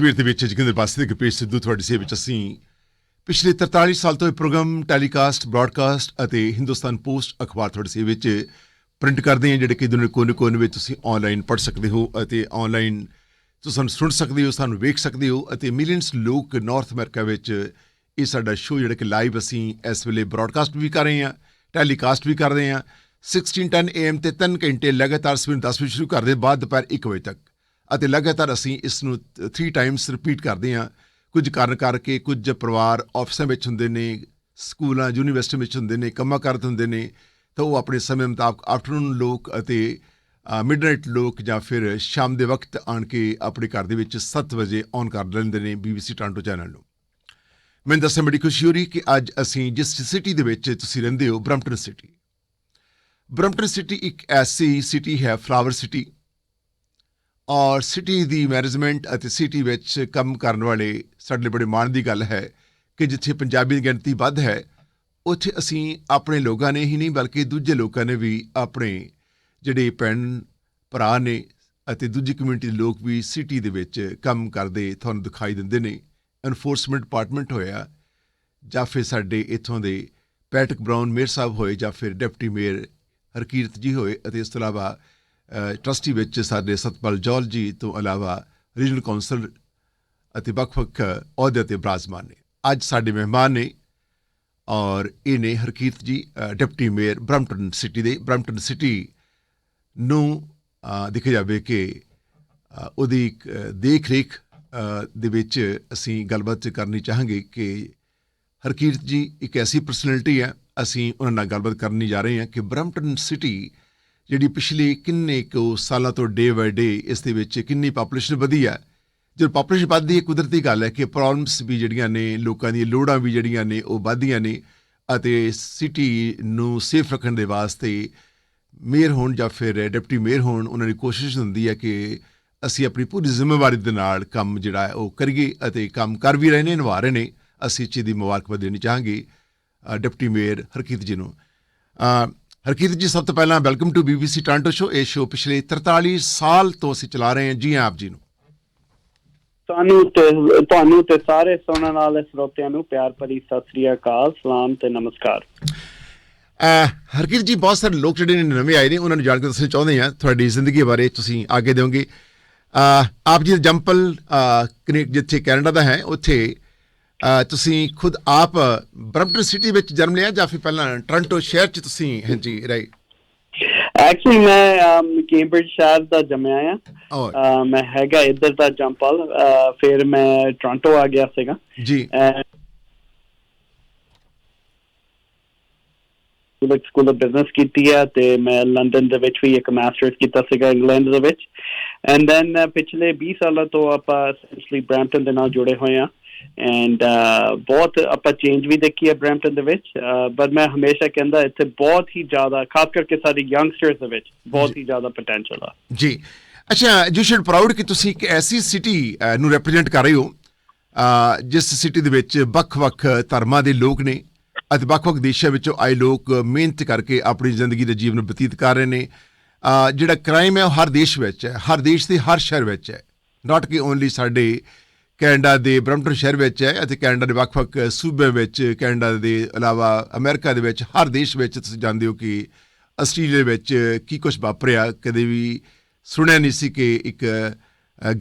ਸਵੇਰ ਦੇ ਵਿੱਚ ਜਗਿੰਦਰ ਬਾਸੀ ਦੇ ਕਪੇਸ਼ ਸਿੱਧੂ ਤੁਹਾਡੀ ਸੇਵਾ ਵਿੱਚ ਅਸੀਂ ਪਿਛਲੇ 43 ਸਾਲ ਤੋਂ ਇਹ ਪ੍ਰੋਗਰਾਮ ਟੈਲੀਕਾਸਟ, ਬ੍ਰਾਡਕਾਸਟ ਅਤੇ ਹਿੰਦੁਸਤਾਨ ਪੋਸਟ ਅਖਬਾਰ ਤੁਹਾਡੀ ਸੇਵਾ ਵਿੱਚ ਪ੍ਰਿੰਟ ਕਰਦੇ ਹਾਂ, ਜਿਹੜੇ ਕਿ ਦੁਨੀਆ ਕੋਨੇ ਕੋਨੇ ਵਿੱਚ ਤੁਸੀਂ ਆਨਲਾਈਨ ਪੜ੍ਹ ਸਕਦੇ ਹੋ ਅਤੇ ਆਨਲਾਈਨ ਤੁਸੀਂ ਸਾਨੂੰ ਸੁਣ ਸਕਦੇ ਹੋ, ਸਾਨੂੰ ਵੇਖ ਸਕਦੇ ਹੋ ਅਤੇ ਮਿਲੀਅਨਸ ਲੋਕ ਨਾਰਥ ਅਮਰੀਕਾ ਵਿੱਚ ਇਹ ਸਾਡਾ ਸ਼ੋਅ ਜਿਹੜਾ ਕਿ ਲਾਈਵ ਅਸੀਂ ਇਸ ਵੇਲੇ ਬ੍ਰਾਡਕਾਸਟ ਵੀ ਕਰ ਰਹੇ ਹਾਂ ਟੈਲੀਕਾਸਟ ਵੀ ਕਰ ਰਹੇ ਹਾਂ। 1610 AM ਤੇ 3 ਘੰਟੇ ਲਗਾਤਾਰ ਸਵੇਰ 10 ਵਜੇ ਸ਼ੁਰੂ ਕਰਦੇ, ਬਾਅਦ ਦੁਪਹਿਰ 1 ਵਜੇ ਤੱਕ। ਅਤੇ ਲਗਾਤਾਰ ਅਸੀਂ ਇਸ ਨੂੰ 3 ਟਾਈਮਸ ਰਿਪੀਟ ਕਰਦੇ ਹਾਂ। ਕੁਝ ਕਾਰਨ ਕਰਕੇ ਕੁਝ ਪਰਿਵਾਰ ਆਫਿਸਾਂ ਵਿੱਚ ਹੁੰਦੇ ਨੇ, ਸਕੂਲਾਂ ਯੂਨੀਵਰਸਿਟੀ ਵਿੱਚ ਹੁੰਦੇ ਨੇ, ਕੰਮਾਂ ਕਰਦੇ ਹੁੰਦੇ ਨੇ, ਤਾਂ ਉਹ ਆਪਣੇ ਸਮੇਂ ਮੁਤਾਬਕ ਆਫਟਰਨੂਨ ਲੋਕ ਅਤੇ ਮਿਡਨਾਈਟ ਲੋਕ ਜਾਂ ਫਿਰ ਸ਼ਾਮ ਦੇ ਵਕਤ ਆਣ ਕੇ ਆਪਣੇ ਘਰ ਦੇ ਵਿੱਚ 7 ਵਜੇ ਔਨ ਕਰ ਲੈਂਦੇ ਨੇ BBC ਟਾਂਟੋ ਚੈਨਲ ਨੂੰ। ਮੈਨੂੰ ਦੱਸਿਆ ਬੜੀ ਖੁਸ਼ੀ ਹੋ ਰਹੀ ਕਿ ਅੱਜ ਅਸੀਂ ਜਿਸ ਸਿਟੀ ਦੇ ਵਿੱਚ ਤੁਸੀਂ ਰਹਿੰਦੇ ਹੋ ਬ੍ਰਮਟਨ ਸਿਟੀ ਬ੍ਰਮਟਨ ਸਿਟੀ ਇੱਕ ਐਸੀ ਸਿਟੀ ਹੈ ਫਲਾਵਰ ਸਿਟੀ ਔਰ ਸਿਟੀ ਦੀ ਮੈਨੇਜਮੈਂਟ ਅਤੇ ਸਿਟੀ ਵਿੱਚ ਕੰਮ ਕਰਨ ਵਾਲੇ ਸਾਡੇ ਲਈ ਬੜੇ ਮਾਣ ਦੀ ਗੱਲ ਹੈ ਕਿ ਜਿੱਥੇ ਪੰਜਾਬੀ ਦੀ ਗਿਣਤੀ ਵੱਧ ਹੈ, ਉੱਥੇ ਅਸੀਂ ਆਪਣੇ ਲੋਕਾਂ ਨੇ ਹੀ ਨਹੀਂ ਬਲਕਿ ਦੂਜੇ ਲੋਕਾਂ ਨੇ ਵੀ ਆਪਣੇ ਜਿਹੜੇ ਭੈਣ ਭਰਾ ਨੇ ਅਤੇ ਦੂਜੀ ਕਮਿਊਨਿਟੀ ਦੇ ਲੋਕ ਵੀ ਸਿਟੀ ਦੇ ਵਿੱਚ ਕੰਮ ਕਰਦੇ ਤੁਹਾਨੂੰ ਦਿਖਾਈ ਦਿੰਦੇ ਨੇ। ਐਨਫੋਰਸਮੈਂਟ ਡਿਪਾਰਟਮੈਂਟ ਹੋਇਆ ਜਾਂ ਫਿਰ ਸਾਡੇ ਇੱਥੋਂ ਦੇ ਪੈਟਕ ਬ੍ਰਾਊਨ ਮੇਅਰ ਸਾਹਿਬ ਹੋਏ ਜਾਂ ਫਿਰ ਡਿਪਟੀ ਮੇਅਰ ਹਰਕੀਰਤ ਜੀ ਹੋਏ ਅਤੇ ਇਸ ਤੋਂ ਇਲਾਵਾ ਟਰਸਟੀ ਵਿੱਚ ਸਾਡੇ ਸਤਪਾਲ ਜੌਲ ਜੀ ਤੋਂ ਇਲਾਵਾ ਰੀਜਨਲ ਕਾਉਂਸਲ ਅਤੇ ਵੱਖ-ਵੱਖ ਅਹੁਦੇ ਤੇ ਬਰਾਜਮਾਨ ਨੇ। ਅੱਜ ਸਾਡੇ ਮਹਿਮਾਨ ਨੇ ਔਰ ਇਹ ਨੇ Harkirat ji deputy mayor Brampton city ਦੇ। ਬ੍ਰਮਟਨ ਸਿਟੀ ਨੂੰ ਦੇਖਿਆ ਜਾਵੇ ਕਿ ਉਹਦੀ ਇੱਕ, ਦੇਖ-ਰੇਖ ਦੇ ਵਿੱਚ ਅਸੀਂ ਗੱਲਬਾਤ ਕਰਨੀ ਚਾਹਾਂਗੇ ਕਿ ਹਰਕੀਰਤ ਜੀ ਇੱਕ ਐਸੀ ਪਰਸਨੈਲਿਟੀ ਹੈ ਅਸੀਂ ਉਹਨਾਂ ਨਾਲ ਗੱਲਬਾਤ ਕਰਨੀ ਜਾ ਰਹੇ ਹਾਂ ਕਿ ਬ੍ਰਮਟਨ ਸਿਟੀ ਜਿਹੜੀ ਪਿਛਲੇ ਕਿੰਨੇ ਕੁ ਸਾਲਾਂ ਤੋਂ ਡੇ ਬਾਏ ਡੇ ਇਸ ਦੇ ਵਿੱਚ ਕਿੰਨੀ ਪਾਪੂਲੇਸ਼ਨ ਵਧੀ ਹੈ, ਜਦੋਂ ਪਾਪੂਲੇਸ਼ਨ ਵੱਧਦੀ ਹੈ, ਕੁਦਰਤੀ ਗੱਲ ਹੈ ਕਿ ਪ੍ਰੋਬਲਮਸ ਵੀ ਜਿਹੜੀਆਂ ਨੇ, ਲੋਕਾਂ ਦੀਆਂ ਲੋੜਾਂ ਵੀ ਜਿਹੜੀਆਂ ਨੇ, ਉਹ ਵੱਧਦੀਆਂ ਨੇ ਅਤੇ ਸਿਟੀ ਨੂੰ ਸੇਫ ਰੱਖਣ ਦੇ ਵਾਸਤੇ ਮੇਅਰ ਹੋਣ ਜਾਂ ਫਿਰ ਡਿਪਟੀ ਮੇਅਰ ਹੋਣ, ਉਹਨਾਂ ਦੀ ਕੋਸ਼ਿਸ਼ ਹੁੰਦੀ ਹੈ ਕਿ ਅਸੀਂ ਆਪਣੀ ਪੂਰੀ ਜ਼ਿੰਮੇਵਾਰੀ ਦੇ ਨਾਲ ਕੰਮ ਜਿਹੜਾ ਉਹ ਕਰੀਏ ਅਤੇ ਕੰਮ ਕਰ ਵੀ ਰਹੇ ਨੇ, ਨਿਭਾ ਰਹੇ ਨੇ। ਅਸੀਂ ਇਸ ਚੀਜ਼ ਦੀ ਮੁਬਾਰਕਬਾਦ ਦੇਣੀ ਚਾਹਾਂਗੇ ਡਿਪਟੀ ਮੇਅਰ ਹਰਕੀਤ ਜੀ ਨੂੰ। ਅ, ਹਰਕੀਤ ਜੀ ਸਭ ਤੋਂ ਪਹਿਲਾਂ welcome to BBC Toronto show ਇਹ ਸ਼ੋ ਪਿਛਲੇ 43 ਸਾਲ ਤੋਂ ਅਸੀਂ ਚਲਾ ਰਹੇ ਹਾਂ। ਜੀ ਹਾਂ ਆਪ ਜੀ ਨੂੰ। ਤੁਹਾਨੂੰ ਤੇ ਤੁਹਾਨੂੰ ਤੇ ਸਾਰੇ ਸੁਣਨ ਵਾਲੇ ਸਰੋਤਿਆਂ ਨੂੰ ਪਿਆਰ ਭਰੀ ਸਤਿ ਸ੍ਰੀ ਅਕਾਲ ਸਲਾਮ ਤੇ ਨਮਸਕਾਰ। ਅ, ਹਰਕੀਤ ਜੀ ਬਹੁਤ ਸਾਰੇ ਲੋਕ ਜਿਹੜੇ ਨੇ ਨਵੇਂ ਆਏ ਨੇ ਉਹਨਾਂ ਨੂੰ ਜਾਣ ਕੇ ਦੱਸਣਾ ਚਾਹੁੰਦੇ ਆ ਤੁਹਾਡੀ ਜ਼ਿੰਦਗੀ ਬਾਰੇ ਤੁਸੀਂ ਅੱਗੇ ਦਿਓਗੇ। ਆਪ ਜੀ ਦਾ ਜੰਪਲ ਜਿੱਥੇ ਕੈਨੇਡਾ ਦਾ ਹੈ ਉੱਥੇ ਤੁਸੀਂ ਖੁਦ ਆਪ ਬ੍ਰਮਟਨ ਸਿਟੀ ਵਿੱਚ ਜਨਮ ਲਿਆ ਜਾਂ ਫਿਰ ਪਹਿਲਾਂ ਟੋਰਾਂਟੋ ਸ਼ਹਿਰ 'ਚ ਤੁਸੀਂ ਹਾਂਜੀ ਰਹੇ ਐਕਚੁਅਲੀ ਮੈਂ ਕੈਂਬਰਿਜ ਸ਼ਹਿਰ ਦਾ ਜੰਮਿਆ ਆ। ਅਹ, ਮੈਂ ਹੈਗਾ ਇੱਧਰ ਦਾ ਜੰਪਲ ਫਿਰ ਮੈਂ ਟੋਰਾਂਟੋ ਆ ਗਿਆ ਸੀਗਾ। ਜੀ। ਅਹ, ਸਕੂਲ ਆਫ ਬਿਜ਼ਨਸ ਕੀਤੀ ਹੈ ਤੇ ਮੈਂ ਲੰਡਨ ਦੇ ਵਿੱਚ ਵੀ ਇੱਕ ਮਾਸਟਰਸ ਕੀਤਾ ਸੀਗਾ ਇੰਗਲੈਂਡ ਦੇ ਵਿੱਚ। ਐਂਡ ਦੈਨ ਪਿਛਲੇ 20 ਸਾਲਾਂ ਤੋਂ ਆਪਾਂ ਐਸੈਂਸ਼ਲੀ ਬ੍ਰੈਂਪਟਨ ਦੇ ਨਾਲ ਜੁੜੇ ਹੋਏ ਆ। ਐਂਡ ਬਹੁਤ ਆਪਾਂ ਚੇਂਜ ਵੀ ਦੇਖੀ ਹੈ ਬ੍ਰੈਂਪਟਨ ਦੇ ਵਿੱਚ ਪਰ ਮੈਂ ਹਮੇਸ਼ਾ ਕਹਿੰਦਾ ਇੱਥੇ ਬਹੁਤ ਹੀ ਜ਼ਿਆਦਾ ਖਾਸ ਕਰਕੇ ਸਾਡੇ ਯੰਗਸਟਰਸ ਦੇ ਵਿੱਚ ਬਹੁਤ ਹੀ ਜ਼ਿਆਦਾ ਪੋਟੈਂਸ਼ੀਅਲ ਆ। ਜੀ। ਅੱਛਾ ਯੂ ਸ਼ੁਡ ਪ੍ਰਾਊਡ ਕਿ ਤੁਸੀਂ ਇੱਕ ਐਸੀ ਸਿਟੀ ਨੂੰ ਰਿਪਰੈਜ਼ੈਂਟ ਕਰ ਰਹੇ ਹੋ ਜਿਸ ਸਿਟੀ ਦੇ ਵਿੱਚ ਵੱਖ-ਵੱਖ ਧਰਮਾਂ ਦੇ ਲੋਕ ਨੇ ਅਤੇ ਵੱਖ-ਵੱਖ ਦੇਸ਼ਾਂ ਵਿੱਚੋਂ ਆਏ ਲੋਕ ਮਿਹਨਤ ਕਰਕੇ ਆਪਣੀ ਜ਼ਿੰਦਗੀ ਦਾ ਜੀਵਨ ਬਤੀਤ ਕਰ ਰਹੇ ਨੇ। ਜਿਹੜਾ ਕ੍ਰਾਈਮ ਹੈ ਉਹ ਹਰ ਦੇਸ਼ ਵਿੱਚ ਹੈ ਹਰ ਦੇਸ਼ ਦੇ ਹਰ ਸ਼ਹਿਰ ਵਿੱਚ ਹੈ। ਨਾਟ ਕਿ ਓਨਲੀ ਸਾਡੇ ਕੈਨੇਡਾ ਦੇ ਬ੍ਰਮਟਨ ਸ਼ਹਿਰ ਵਿੱਚ ਹੈ ਅਤੇ ਕੈਨੇਡਾ ਦੇ ਵੱਖ-ਵੱਖ ਸੂਬਿਆਂ ਵਿੱਚ, ਕੈਨੇਡਾ ਦੇ ਇਲਾਵਾ ਅਮਰੀਕਾ ਦੇ ਵਿੱਚ, ਹਰ ਦੇਸ਼ ਵਿੱਚ ਤੁਸੀਂ ਜਾਣਦੇ ਹੋ ਕਿ ਆਸਟ੍ਰੇਲੀਆ ਵਿੱਚ ਕੀ ਕੁਝ ਵਾਪਰਿਆ। ਕਦੇ ਵੀ ਸੁਣਿਆ ਨਹੀਂ ਸੀ ਕਿ ਇੱਕ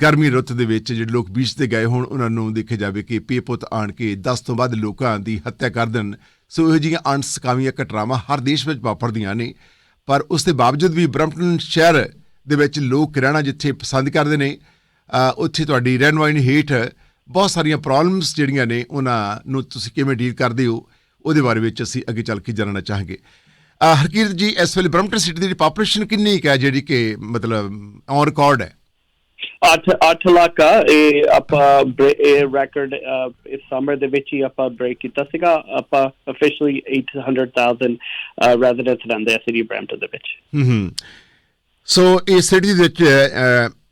ਗਰਮੀ ਰੁੱਤ ਦੇ ਵਿੱਚ ਜਿਹੜੇ ਲੋਕ ਬੀਚ ਤੇ ਗਏ ਹੋਣ, ਉਹਨਾਂ ਨੂੰ ਦੇਖਿਆ ਜਾਵੇ ਕਿ ਪੇਪੁੱਤ ਆਣ ਕੇ 10 ਤੋਂ ਵੱਧ ਲੋਕਾਂ ਦੀ ਹੱਤਿਆ ਕਰ ਦੇਣ। ਸੋ ਇਹੋ ਜਿਹੀਆਂ ਅਣਸਕਾਮੀਆਂ ਘਟਨਾਵਾਂ ਹਰ ਦੇਸ਼ ਵਿੱਚ ਵਾਪਰਦੀਆਂ ਨੇ। ਪਰ ਉਸ ਦੇ ਬਾਵਜੂਦ ਵੀ ਬ੍ਰਮਟਨ ਸ਼ਹਿਰ ਦੇ ਵਿੱਚ ਲੋਕ ਰਹਿਣਾ ਜਿੱਥੇ ਪਸੰਦ ਕਰਦੇ ਨੇ ਉੱਥੇ ਤੁਹਾਡੀ ਰਹਿਣ ਵਾਲੀ ਹੇਠ ਬਹੁਤ ਸਾਰੀਆਂ ਪ੍ਰੋਬਲਮਸ ਜਿਹੜੀਆਂ ਨੇ ਉਹਨਾਂ ਨੂੰ ਤੁਸੀਂ ਕਿਵੇਂ ਡੀਲ ਕਰਦੇ ਹੋ ਉਹਦੇ ਬਾਰੇ ਵਿੱਚ ਅਸੀਂ ਅੱਗੇ ਚੱਲ ਕੇ ਜਾਣਨਾ ਚਾਹਾਂਗੇ। ਹਰਕੀਰਤ ਜੀ ਇਸ ਵੇਲੇ ਬ੍ਰਮਟਨ ਸਿਟੀ ਦੀ ਪਾਪੂਲੇਸ਼ਨ ਕਿੰਨੀ ਹੈ ਜਿਹੜੀ ਕਿ ਮਤਲਬ ਔਨ ਰਿਕਾਰਡ ਹੈ? 8 8 ਲੱਖ ਆ ਇਹ ਆਪਾਂ ਇਹ ਰੈਕੋਰਡ ਇਸ ਸਮਰ ਦੇ ਵਿੱਚ ਹੀ ਆਪਾਂ ਬ੍ਰੇਕ ਕੀਤਾ ਸੀਗਾ। ਆਪਾਂ ਅਫੀਸ਼ੀਅਲੀ 800000 ਰੈਜ਼ੀਡੈਂਟਸ ਰਹਿੰਦੇ ਆ ਸਿਟੀ ਬ੍ਰੈਂਪਟਨ ਦੇ ਵਿੱਚ। ਹੂੰ ਹੂੰ। ਸੋ ਇਹ ਸਿਟੀ ਦੇ ਵਿੱਚ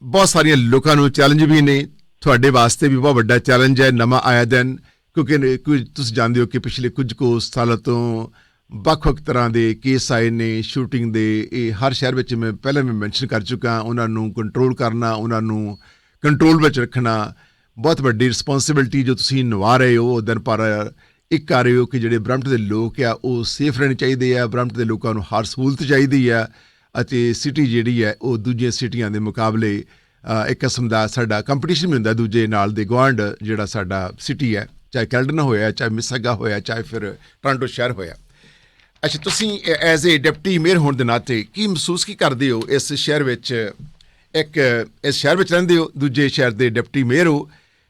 ਬਹੁਤ ਸਾਰੀਆਂ ਲੋਕਾਂ ਨੂੰ ਚੈਲੰਜ ਵੀ ਨੇ। ਤੁਹਾਡੇ ਵਾਸਤੇ ਵੀ ਬਹੁਤ ਵੱਡਾ ਚੈਲੰਜ ਹੈ, ਨਵਾਂ ਆਇਆ ਦਿਨ। ਕਿਉਂਕਿ ਨੇ- ਤੁਸੀਂ ਜਾਣਦੇ ਹੋ ਕਿ ਪਿਛਲੇ ਕੁਝ ਕੁ ਸਾਲਾਂ ਤੋਂ ਵੱਖ-ਵੱਖ ਤਰ੍ਹਾਂ ਦੇ ਕੇਸ ਆਏ ਨੇ ਸ਼ੂਟਿੰਗ ਦੇ। ਇਹ ਹਰ ਸ਼ਹਿਰ ਵਿੱਚ ਮੈਂ ਪਹਿਲਾਂ ਵੀ ਮੈਂਸ਼ਨ ਕਰ ਚੁੱਕਾ ਉਹਨਾਂ ਨੂੰ ਕੰਟਰੋਲ ਕਰਨਾ, ਉਹਨਾਂ ਨੂੰ ਕੰਟਰੋਲ ਵਿੱਚ ਰੱਖਣਾ। ਬਹੁਤ ਵੱਡੀ ਰਿਸਪੌਂਸਿਬਿਲਟੀ ਜੋ ਤੁਸੀਂ ਨਿਭਾ ਰਹੇ ਹੋ ਦਿਨ ਪਰ ਇੱਕ ਕਰ ਰਹੇ ਹੋ ਕਿ ਜਿਹੜੇ ਬ੍ਰਹਮਟ ਦੇ ਲੋਕ ਆ, ਉਹ ਸੇਫ ਰਹਿਣੇ ਚਾਹੀਦੇ ਆ। ਬ੍ਰਹਮਟ ਦੇ ਲੋਕਾਂ ਨੂੰ ਹਰ ਸਹੂਲਤ ਚਾਹੀਦੀ ਆ। ਅਤੇ ਸਿਟੀ ਜਿਹੜੀ ਹੈ ਉਹ ਦੂਜੀਆਂ ਸਿਟੀਆਂ ਦੇ ਮੁਕਾਬਲੇ ਇੱਕ ਕਿਸਮ ਦਾ ਸਾਡਾ ਕੰਪੀਟੀਸ਼ਨ ਵੀ ਹੁੰਦਾ ਦੂਜੇ ਨਾਲ ਦੇ ਗਵਾਂਡ ਜਿਹੜਾ ਸਾਡਾ ਸਿਟੀ ਹੈ ਚਾਹੇ ਕੈਲਡਨ ਹੋਇਆ ਚਾਹੇ ਮਿਸਗਾ ਹੋਇਆ ਚਾਹੇ ਫਿਰ ਟੋਰਾਂਟੋ ਸ਼ਹਿਰ ਹੋਇਆ। ਅੱਛਾ ਤੁਸੀਂ ਐਜ਼ ਅ ਡਿਪਟੀ ਮੇਅਰ ਹੋਣ ਦੇ ਨਾਤੇ ਕੀ ਮਹਿਸੂਸ ਕੀ ਕਰਦੇ ਹੋ ਇਸ ਸ਼ਹਿਰ ਵਿੱਚ? ਇੱਕ ਇਸ ਸ਼ਹਿਰ ਵਿੱਚ ਰਹਿੰਦੇ ਹੋ ਦੂਜੇ ਸ਼ਹਿਰ ਦੇ ਡਿਪਟੀ ਮੇਅਰ ਹੋ।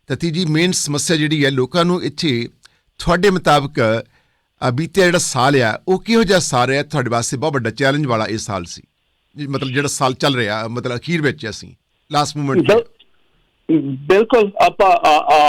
ਤਾਂ ਤੀਜੀ ਮੇਨ ਸਮੱਸਿਆ ਜਿਹੜੀ ਹੈ ਲੋਕਾਂ ਨੂੰ ਇੱਥੇ ਤੁਹਾਡੇ ਮੁਤਾਬਕ ਅ, ਬੀਤਿਆ ਜਿਹੜਾ ਸਾਲ ਆ ਉਹ ਕਿਹੋ ਜਿਹਾ ਸਾਲ ਰਿਹਾ? ਤੁਹਾਡੇ ਵਾਸਤੇ ਬਹੁਤ ਵੱਡਾ ਚੈਲੰਜ ਵਾਲਾ ਇਹ ਸਾਲ ਸੀ। ਮਤਲਬ ਜਿਹੜਾ ਸਾਲ ਚੱਲ ਰਿਹਾ, ਮਤਲਬ ਅਖੀਰ ਵਿੱਚ ਅਸੀਂ ਲਾਸਟ ਮੂਮੈਂਟ ਬਿਲਕੁਲ, ਆਪਾਂ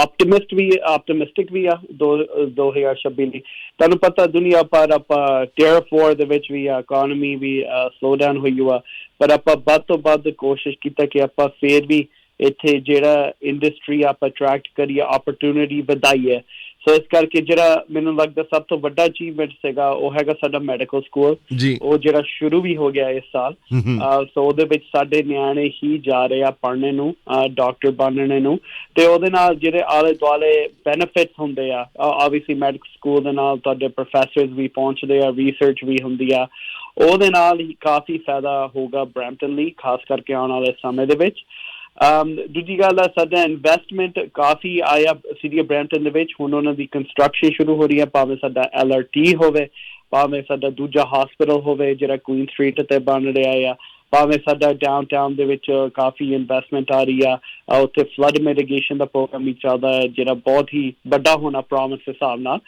ਆਪਟੀਮਿਸਟ ਵੀ ਆਪਟੀਮਿਸਟਿਕ ਵੀ ਆ 2026 ਦੀ ਤੁਹਾਨੂੰ ਪਤਾ ਦੁਨੀਆ ਪਰ ਆਪਾਂ ਟੇਅਰ ਫੋਰ ਦੇ ਵਿੱਚ ਵੀ ਆ ਇਕਨੋਮੀ ਵੀ ਸਲੋ ਡਾਊਨ ਹੋਈ ਆ ਪਰ ਆਪਾਂ ਬਾਅਦ ਤੋਂ ਬਾਅਦ ਕੋਸ਼ਿਸ਼ ਕੀਤਾ ਕਿ ਆਪਾਂ ਫੇਰ ਵੀ ਇੱਥੇ ਜਿਹੜਾ ਇੰਡਸਟਰੀ ਆਪਾਂ ਅਟਰੈਕਟ ਕਰੀਏ ਓਪਰਚੁਨਿਟੀ ਵਧਾਈਏ। ਸੋ ਇਸ ਕਰਕੇ ਜਿਹੜਾ ਮੈਨੂੰ ਲੱਗਦਾ ਸਭ ਤੋਂ ਵੱਡਾ ਅਚੀਵਮੈਂਟ ਸੀਗਾ ਉਹ ਹੈਗਾ ਸਾਡਾ ਮੈਡੀਕਲ ਸਕੂਲ ਉਹ ਜਿਹੜਾ ਸ਼ੁਰੂ ਵੀ ਹੋ ਗਿਆ ਇਸ ਸਾਲ। ਸੋ ਉਹਦੇ ਵਿੱਚ ਸਾਡੇ ਨਿਆਣੇ ਹੀ ਜਾ ਰਹੇ ਆ ਪੜ੍ਹਨੇ ਨੂੰ ਡਾਕਟਰ ਬਣਨੇ ਨੂੰ। ਤੇ ਉਹਦੇ ਨਾਲ ਜਿਹੜੇ ਆਲੇ ਦੁਆਲੇ ਬੈਨੀਫਿਟਸ ਹੁੰਦੇ ਆ ਆਬਵੀਅਸਲੀ ਮੈਡੀਕਲ ਸਕੂਲ ਦੇ ਨਾਲ ਤੁਹਾਡੇ ਪ੍ਰੋਫੈਸਰਸ ਵੀ ਪਹੁੰਚਦੇ ਆ ਰਿਸਰਚ ਵੀ ਹੁੰਦੀ ਆ। ਉਹਦੇ ਨਾਲ ਹੀ ਕਾਫੀ ਫਾਇਦਾ ਹੋਗਾ ਬ੍ਰੈਂਪਟਨ ਲਈ ਖਾਸ ਕਰਕੇ ਆਉਣ ਵਾਲੇ ਸਮੇਂ ਦੇ ਵਿੱਚ। Um, ਦੂਜੀ ਗੱਲ ਆ, ਸਾਡਾ ਇਨਵੈਸਟਮੈਂਟ ਕਾਫੀ ਆਇਆ ਸਿਟੀ ਬ੍ਰੈਂਪਟਨ ਦੇ ਵਿੱਚ। ਹੁਣ ਉਹਨਾਂ ਦੀ ਕੰਸਟਰਕਸ਼ਨ ਸ਼ੁਰੂ ਹੋ ਰਹੀ ਹੈ, ਭਾਵੇਂ ਸਾਡਾ ਐਲਆਰਟੀ ਹੋਵੇ, ਭਾਵੇਂ ਸਾਡਾ ਦੂਜਾ ਹਸਪੀਟਲ ਹੋਵੇ, ਜਿਹੜਾ ਕੁਈਨ ਸਟਰੀਟ ਤੇ ਬਣ ਰਿਹਾ ਆ, ਭਾਵੇਂ ਸਾਡਾ ਡਾਊਨਟਾਊਨ ਦੇ ਵਿੱਚ ਕਾਫੀ ਇਨਵੈਸਟਮੈਂਟ ਆ ਰਹੀ ਆ ਆ ਉੱਥੇ ਫਲੱਡ ਮਿਟੀਗੇਸ਼ਨ ਦਾ ਪ੍ਰੋਗਰਾਮ ਵੀ ਚੱਲਦਾ ਹੈ, ਜਿਹੜਾ ਬਹੁਤ ਹੀ ਵੱਡਾ ਹੋਣਾ ਪ੍ਰੋਮਿਸ ਦੇ ਹਿਸਾਬ ਨਾਲ।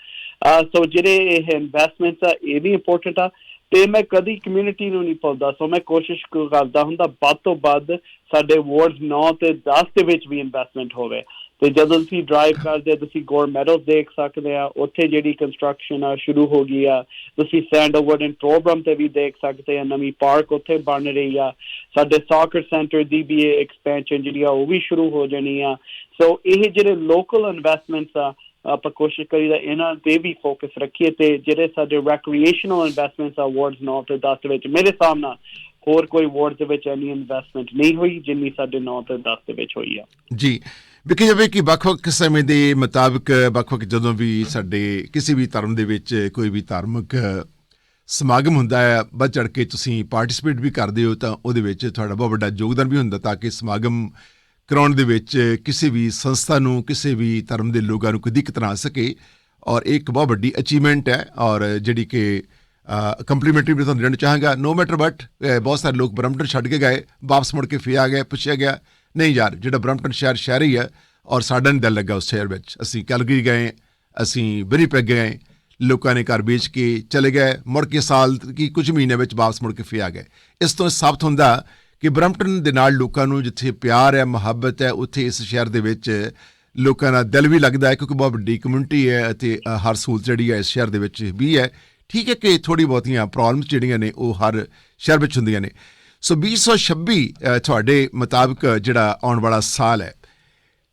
ਸੋ ਜਿਹੜੇ ਇਹ ਇਨਵੈਸਟਮੈਂਟਸ ਆ, ਇਹ ਵੀ ਇੰਪੋਰਟੈਂਟ ਆ। ਤੇ ਮੈਂ ਕਦੀ ਕਮਿਊਨਿਟੀ ਨੂੰ ਨਹੀਂ ਪਾਉਂਦਾ ਸੋ ਮੈਂ ਕੋਸ਼ਿਸ਼ ਕਰਦਾ ਹੁੰਦਾ, ਵੱਧ ਤੋਂ ਵੱਧ ਸਾਡੇ ਵਾਰਡਸ 9 ਤੇ 10 ਦੇ ਵਿੱਚ ਵੀ ਇਨਵੈਸਟਮੈਂਟ ਹੋਵੇ। ਤੇ ਜਦੋਂ ਤੁਸੀਂ ਡਰਾਈਵ ਕਰਦੇ, ਤੁਸੀਂ ਗੋਰ ਮੈਡਲਸ ਦੇਖ ਸਕਦੇ ਆ, ਉੱਥੇ ਜਿਹੜੀ ਕੰਸਟਰਕਸ਼ਨ ਆ, ਸ਼ੁਰੂ ਹੋ ਗਈ ਆ। ਤੁਸੀਂ ਸੈਂਡਲਵੁੱਡ ਐਂਡ ਪ੍ਰੋਗਰਾਮ ਤੇ ਵੀ ਦੇਖ ਸਕਦੇ ਆ, ਨਵੀਂ ਪਾਰਕ ਉੱਥੇ ਬਣ ਰਹੀ ਆ। ਸਾਡੇ ਸਾਕਰ ਸੈਂਟਰ ਦੀ ਵੀ ਐਕਸਪੈਂਸ਼ਨ ਜਿਹੜੀ ਆ, ਉਹ ਵੀ ਸ਼ੁਰੂ ਹੋ ਜਾਣੀ ਆ। ਸੋ ਇਹ ਜਿਹੜੇ ਲੋਕਲ ਇਨਵੈਸਟਮੈਂਟਸ ਆ ਆਪਾਂ ਕੋਸ਼ਿਸ਼ ਕਰੀਦਾ ਇਹਨਾਂ ਤੇ ਵੀ ਫੋਕਸ ਰੱਖੀਏ ਤੇ ਜਿਹੜੇ ਸਾਡੇ ਰੈਕਰੀਏਸ਼ਨਲ ਇਨਵੈਸਟਮੈਂਟਸ ਆ 9 ਤੇ 10 ਦੇ ਵਿੱਚ, ਮੇਰੇ ਹਿਸਾਬ ਹੋਰ ਕੋਈ ਵਾਰਡ ਦੇ ਵਿੱਚ ਇੰਨੀ ਇਨਵੈਸਟਮੈਂਟ ਨਹੀਂ ਹੋਈ ਜਿੰਨੀ ਸਾਡੇ 9 ਤੇ 10 ਦੇ ਵਿੱਚ ਹੋਈ ਆ। ਜੀ ਵਿਖੇ ਜਾਵੇ ਕਿ ਵੱਖ-ਵੱਖ ਸਮੇਂ ਦੇ ਮੁਤਾਬਕ, ਵੱਖ-ਵੱਖ ਜਦੋਂ ਵੀ ਸਾਡੇ ਕਿਸੇ ਵੀ ਧਰਮ ਦੇ ਵਿੱਚ ਕੋਈ ਵੀ ਧਾਰਮਿਕ ਸਮਾਗਮ ਹੁੰਦਾ ਹੈ, ਵੱਧ ਚੜ ਕੇ ਤੁਸੀਂ ਪਾਰਟਿਸਿਪੇਟ ਵੀ ਕਰਦੇ ਹੋ ਤਾਂ ਉਹਦੇ ਵਿੱਚ ਤੁਹਾਡਾ ਬਹੁਤ ਵੱਡਾ ਯੋਗਦਾਨ ਵੀ ਹੁੰਦਾ ਤਾਂ ਕਿ ਸਮਾਗਮ ਕਰਾਉਣ ਦੇ ਵਿੱਚ ਕਿਸੇ ਵੀ ਸੰਸਥਾ ਨੂੰ, ਕਿਸੇ ਵੀ ਧਰਮ ਦੇ ਲੋਕਾਂ ਨੂੰ ਕੋਈ ਦਿੱਕਤ ਨਾ ਆ ਸਕੇ। ਔਰ ਇਹ ਇੱਕ ਬਹੁਤ ਵੱਡੀ ਅਚੀਵਮੈਂਟ ਹੈ ਔਰ ਜਿਹੜੀ ਕਿ ਕੰਪਲੀਮੈਂਟਰੀ ਵੀ ਤੁਹਾਨੂੰ ਦੇਣਾ ਚਾਹਾਂਗਾ। ਨੋ ਮੈਟਰ ਬਟ ਬਹੁਤ ਸਾਰੇ ਲੋਕ ਬ੍ਰਹਮਟਨ ਛੱਡ ਕੇ ਗਏ, ਵਾਪਸ ਮੁੜ ਕੇ ਫਿਰ ਆ ਗਏ, ਪੁੱਛਿਆ ਗਿਆ, ਨਹੀਂ ਯਾਰ, ਜਿਹੜਾ ਬ੍ਰਹਮਟਨ ਸ਼ਹਿਰ ਸ਼ਹਿਰ ਹੀ ਹੈ ਔਰ ਸਾਡਾ ਨਹੀਂ ਦਿਲ ਲੱਗਾ ਉਸ ਸ਼ਹਿਰ ਵਿੱਚ। ਅਸੀਂ ਕੈਲਗਰੀ ਗਏ, ਅਸੀਂ ਵਿਨੀਪੈਗ ਗਏ, ਲੋਕਾਂ ਨੇ ਘਰ ਵੇਚ ਕੇ ਚਲੇ ਗਏ, ਮੁੜ ਕੇ ਸਾਲ ਕੀ ਕੁਝ ਮਹੀਨੇ ਵਿੱਚ ਵਾਪਸ ਮੁੜ ਕੇ ਫਿਰ ਆ ਗਏ। ਇਸ ਤੋਂ ਸਾਬਤ ਹੁੰਦਾ ਕਿ ਬ੍ਰਹਮਟਨ ਦੇ ਨਾਲ ਲੋਕਾਂ ਨੂੰ ਜਿੱਥੇ ਪਿਆਰ ਹੈ ਮੁਹੱਬਤ ਹੈ ਉੱਥੇ ਇਸ ਸ਼ਹਿਰ ਦੇ ਵਿੱਚ ਲੋਕਾਂ ਦਾ ਦਿਲ ਵੀ ਲੱਗਦਾ ਹੈ ਕਿਉਂਕਿ ਬਹੁਤ ਵੱਡੀ ਕਮਿਊਨਿਟੀ ਹੈ ਅਤੇ ਹਰ ਸਹੂਲਤ ਜਿਹੜੀ ਹੈ ਇਸ ਸ਼ਹਿਰ ਦੇ ਵਿੱਚ ਵੀ ਹੈ। ਠੀਕ ਹੈ ਕਿ ਥੋੜੀ ਬਹੁਤੀਆਂ ਪ੍ਰੋਬਲਮਸ ਜਿਹੜੀਆਂ ਨੇ ਉਹ ਹਰ ਸ਼ਹਿਰ ਵਿੱਚ ਹੁੰਦੀਆਂ ਨੇ। ਸੋ 2026 ਅ, ਤੁਹਾਡੇ ਮੁਤਾਬਕ ਜਿਹੜਾ ਆਉਣ ਵਾਲਾ ਸਾਲ ਹੈ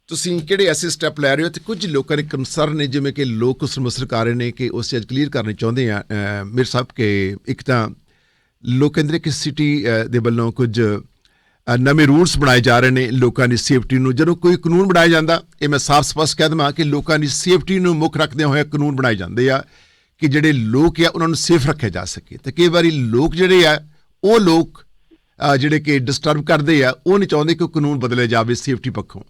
ਤੁਸੀਂ ਕਿਹੜੇ ਐਸੇ ਸਟੈਪ ਲੈ ਰਹੇ ਹੋ? ਤੇ ਕੁਝ ਲੋਕਾਂ ਦੇ ਕੰਸਰਨ ਨੇ ਜਿਵੇਂ ਕਿ ਲੋਕ ਉਸ ਨੂੰ ਮਸਰ ਕਰ ਰਹੇ ਨੇ ਕਿ ਉਸ ਚੀਜ਼ ਕਲੀਅਰ ਕਰਨੀ ਚਾਹੁੰਦੇ ਆ ਮੇਰੇ ਸਾਹਿਬ ਕਿ ਇੱਕ ਤਾਂ ਲੋਕ ਕਹਿੰਦੇ ਨੇ ਕਿ ਸਿਟੀ ਦੇ ਵੱਲੋਂ ਕੁਝ ਨਵੇਂ ਰੂਲਸ ਬਣਾਏ ਜਾ ਰਹੇ ਨੇ ਲੋਕਾਂ ਦੀ ਸੇਫਟੀ ਨੂੰ। ਜਦੋਂ ਕੋਈ ਕਾਨੂੰਨ ਬਣਾਇਆ ਜਾਂਦਾ, ਇਹ ਮੈਂ ਸਾਫ਼ ਸਪਸ਼ਟ ਕਹਿ ਦਵਾਂ ਕਿ ਲੋਕਾਂ ਦੀ ਸੇਫਟੀ ਨੂੰ ਮੁੱਖ ਰੱਖਦੇ ਹੋਏ ਕਾਨੂੰਨ ਬਣਾਏ ਜਾਂਦੇ ਆ ਕਿ ਜਿਹੜੇ ਲੋਕ ਆ, ਉਹਨਾਂ ਨੂੰ ਸੇਫ ਰੱਖਿਆ ਜਾ ਸਕੇ। ਤੇ ਕਈ ਵਾਰੀ ਲੋਕ ਜਿਹੜੇ ਆ, ਉਹ ਲੋਕ ਜਿਹੜੇ ਕਿ ਡਿਸਟਰਬ ਕਰਦੇ ਆ, ਉਹ ਨਹੀਂ ਚਾਹੁੰਦੇ ਕਿ ਕਾਨੂੰਨ ਬਦਲੇ ਜਾਵੇ ਸੇਫਟੀ ਪੱਖੋਂ।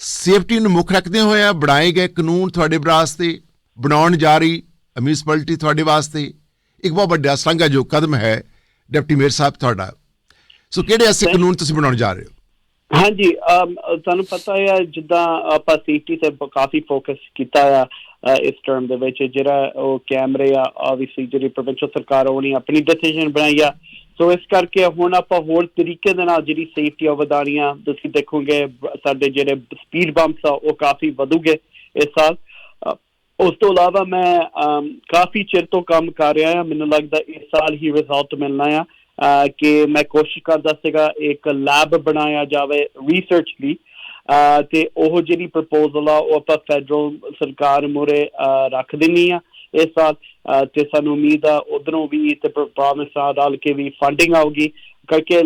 ਸੇਫਟੀ ਨੂੰ ਮੁੱਖ ਰੱਖਦੇ ਹੋਏ ਬਣਾਏ ਗਏ ਕਾਨੂੰਨ ਤੁਹਾਡੇ ਵਾਸਤੇ, ਬਣਾਉਣ ਜਾ ਰਹੀ ਮਿਊਨਿਸਪੈਲਿਟੀ ਤੁਹਾਡੇ ਵਾਸਤੇ, ਇੱਕ ਬਹੁਤ ਵੱਡਾ ਸੰਘਾਯੋਗ ਕਦਮ ਹੈ ਡਿਪਟੀ ਮੇਅਰ ਸਾਹਿਬ ਤੁਹਾਡਾ। ਸੋ ਕਿਹੜੇ ਐਸੇ ਕਾਨੂੰਨ ਤੁਸੀਂ ਬਣਾਉਣ ਜਾ ਰਹੇ ਹੋ? ਹਾਂਜੀ ਤੁਹਾਨੂੰ ਪਤਾ ਹੈ ਜਿੱਦਾਂ ਆਪਾਂ ਸੇਫਟੀ ਤੇ ਕਾਫੀ ਫੋਕਸ ਕੀਤਾ ਆ ਇਸ ਟਰਮ ਦੇ ਵਿੱਚ ਜਿਹੜਾ ਉਹ ਕੈਮਰੇ ਆ ਆਬਵੀਅਸਲੀ ਜਿਹੜੀ ਪ੍ਰੋਵਿੰਸ਼ਲ ਸਰਕਾਰ ਉਹਨੇ ਆਪਣੀ ਡਿਸੀਜਨ ਬਣਾਈ ਆ। ਸੋ ਇਸ ਕਰਕੇ ਹੁਣ ਆਪਾਂ ਹੋਰ ਤਰੀਕੇ ਦੇ ਨਾਲ ਜਿਹੜੀ ਸੇਫਟੀ ਆ ਵਧਾਣੀਆਂ ਤੁਸੀਂ ਦੇਖੋਗੇ ਸਾਡੇ ਜਿਹੜੇ ਸਪੀਡ ਬੰਪਸ ਆ ਉਹ ਕਾਫੀ ਵਧੂਗੇ ਇਸ ਸਾਲ। ਉਸ ਤੋਂ ਇਲਾਵਾ ਮੈਂ ਅਮ, ਕਾਫੀ ਚਿਰ ਤੋਂ ਕੰਮ ਕਰ ਰਿਹਾ ਹਾਂ। ਮੈਨੂੰ ਲੱਗਦਾ ਇਸ ਸਾਲ ਹੀ ਰਿਜ਼ਲਟ ਮਿਲਣਾ ਆ। ਕਿ ਮੈਂ ਕੋਸ਼ਿਸ਼ ਕਰਦਾ ਸੀਗਾ ਇੱਕ ਲੈਬ ਬਣਾਇਆ ਜਾਵੇ ਰਿਸਰਚ ਲਈ ਅ, ਤੇ ਉਹ ਜਿਹੜੀ ਪ੍ਰਪੋਜ਼ਲ ਆ ਉਹ ਆਪਾਂ ਫੈਡਰਲ ਸਰਕਾਰ ਮੂਹਰੇ ਅ, ਰੱਖ ਦਿੰਨੀ ਆ ਇਸ ਸਾਲ। ਅ, ਤੇ ਸਾਨੂੰ ਉਮੀਦ ਆ ਉਧਰੋਂ ਵੀ ਤੇ ਪ੍ਰੋਮਿਸ ਆ ਰਲ ਕੇ ਵੀ ਫੰਡਿੰਗ ਆਊਗੀ। ਕਰਕੇ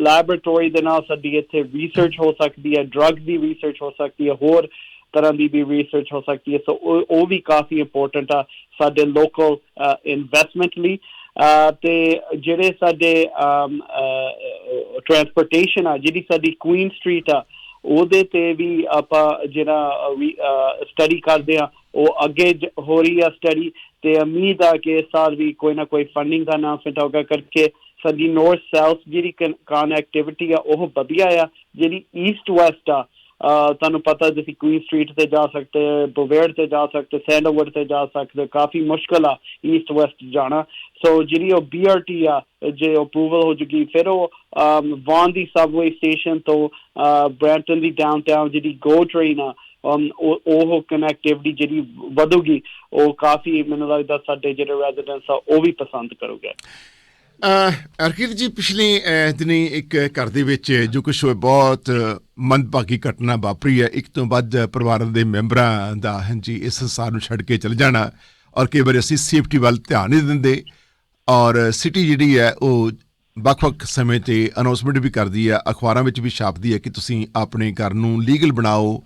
ਲੈਬੋਰੇਟਰੀ ਦੇ ਨਾਲ ਸਾਡੀ ਇੱਥੇ ਰਿਸਰਚ ਹੋ ਸਕਦੀ ਹੈ ਡਰੱਗ ਦੀ ਰਿਸਰਚ ਹੋ ਸਕਦੀ ਹੈ ਹੋਰ ਤਰ੍ਹਾਂ ਦੀ ਵੀ ਰਿਸਰਚ ਹੋ ਸਕਦੀ ਹੈ। ਸੋ ਉਹ ਵੀ ਕਾਫੀ ਇੰਪੋਰਟੈਂਟ ਆ ਸਾਡੇ ਲੋਕਲ ਇਨਵੈਸਟਮੈਂਟ ਲਈ। ਤੇ ਜਿਹੜੇ ਸਾਡੇ ਟਰਾਂਸਪੋਰਟੇਸ਼ਨ ਆ, ਜਿਹੜੀ ਸਾਡੀ ਕੁਈਨ ਸਟਰੀਟ ਆ, ਉਹਦੇ ਤੇ ਵੀ ਆਪਾਂ ਜਿਹੜਾ ਸਟੱਡੀ ਕਰਦੇ ਆ, ਉਹ ਅੱਗੇ ਹੋ ਰਹੀ ਆ ਸਟੱਡੀ ਤੇ ਉਮੀਦ ਆ ਕਿ ਇਸ ਸਾਲ ਵੀ ਕੋਈ ਨਾ ਕੋਈ ਫੰਡਿੰਗ ਦਾ ਅਨਾਉਂਸਮੈਂਟ ਹੋਗਾ ਕਰਕੇ ਸਾਡੀ ਨਾਰਥ ਸਾਊਥ ਜਿਹੜੀ ਕਨੈਕਟੀਵਿਟੀ ਆ, ਉਹ ਵਧੀਆ ਆ। ਜਿਹੜੀ ਈਸਟ ਵੈਸਟ ਆ ਤੁਹਾਨੂੰ ਪਤਾ ਤੁਸੀਂ ਕੁਈਨ ਸਟਰੀਟ ਤੇ ਜਾ ਸਕਦੇ ਬੋਵੇਰ ਤੇ ਜਾ ਸਕਦੇ ਸੈਂਡਲਵੁੱਡ ਤੇ ਜਾ ਸਕਦੇ ਕਾਫੀ ਮੁਸ਼ਕਲ ਆ ਈਸਟ ਵੈਸਟ ਜਾਣਾ। ਸੋ ਜਿਹੜੀ ਉਹ ਬੀਆਰਟੀ ਆ ਜੇ ਅਪਰੂਵਲ ਹੋ ਜੂਗੀ ਫਿਰ ਉਹ ਅਮ, ਵਾਨ ਦੀ ਸਬਵੇ ਸਟੇਸ਼ਨ ਤੋਂ ਬ੍ਰੈਂਟਨ ਦੀ ਡਾਊਨਟਾਊਨ ਜਿਹੜੀ ਗੋ ਟ੍ਰੇਨ ਆ ਉਹ ਉਹ ਕਨੈਕਟੀਵਿਟੀ ਜਿਹੜੀ ਵਧੂਗੀ ਉਹ ਕਾਫੀ ਮੈਨੂੰ ਲੱਗਦਾ ਸਾਡੇ ਜਿਹੜੇ ਰੈਜ਼ੀਡੈਂਟਸ ਆ ਉਹ ਵੀ ਪਸੰਦ ਕਰੋਗੇ। ਅਰਕਿਤ ਜੀ, ਪਿਛਲੇ ਦਿਨੀ ਇੱਕ ਘਰ ਦੇ ਵਿੱਚ ਜੋ ਕੁਛ ਬਹੁਤ ਮੰਦਭਾਗੀ ਘਟਨਾ ਵਾਪਰੀ ਹੈ। ਇੱਕ ਤੋਂ ਵੱਧ ਪਰਿਵਾਰ ਦੇ ਮੈਂਬਰਾਂ ਦਾ, ਹਾਂਜੀ, ਇਸ ਸੰਸਾਰ ਨੂੰ ਛੱਡ ਕੇ ਚਲੇ ਜਾਣਾ ਔਰ ਕਈ ਵਾਰ ਅਸੀਂ ਸੇਫਟੀ ਵੱਲ ਧਿਆਨ ਨਹੀਂ ਦਿੰਦੇ ਔਰ ਸਿਟੀ ਜਿਹੜੀ ਹੈ, ਉਹ ਵੱਖ-ਵੱਖ ਸਮੇਂ ਤੇ ਅਨਾਉਂਸਮੈਂਟ ਵੀ ਕਰਦੀ ਹੈ, ਅਖਬਾਰਾਂ ਵਿੱਚ ਵੀ ਛਾਪਦੀ ਹੈ ਕਿ ਤੁਸੀਂ ਆਪਣੇ ਘਰ ਨੂੰ ਲੀਗਲ ਬਣਾਓ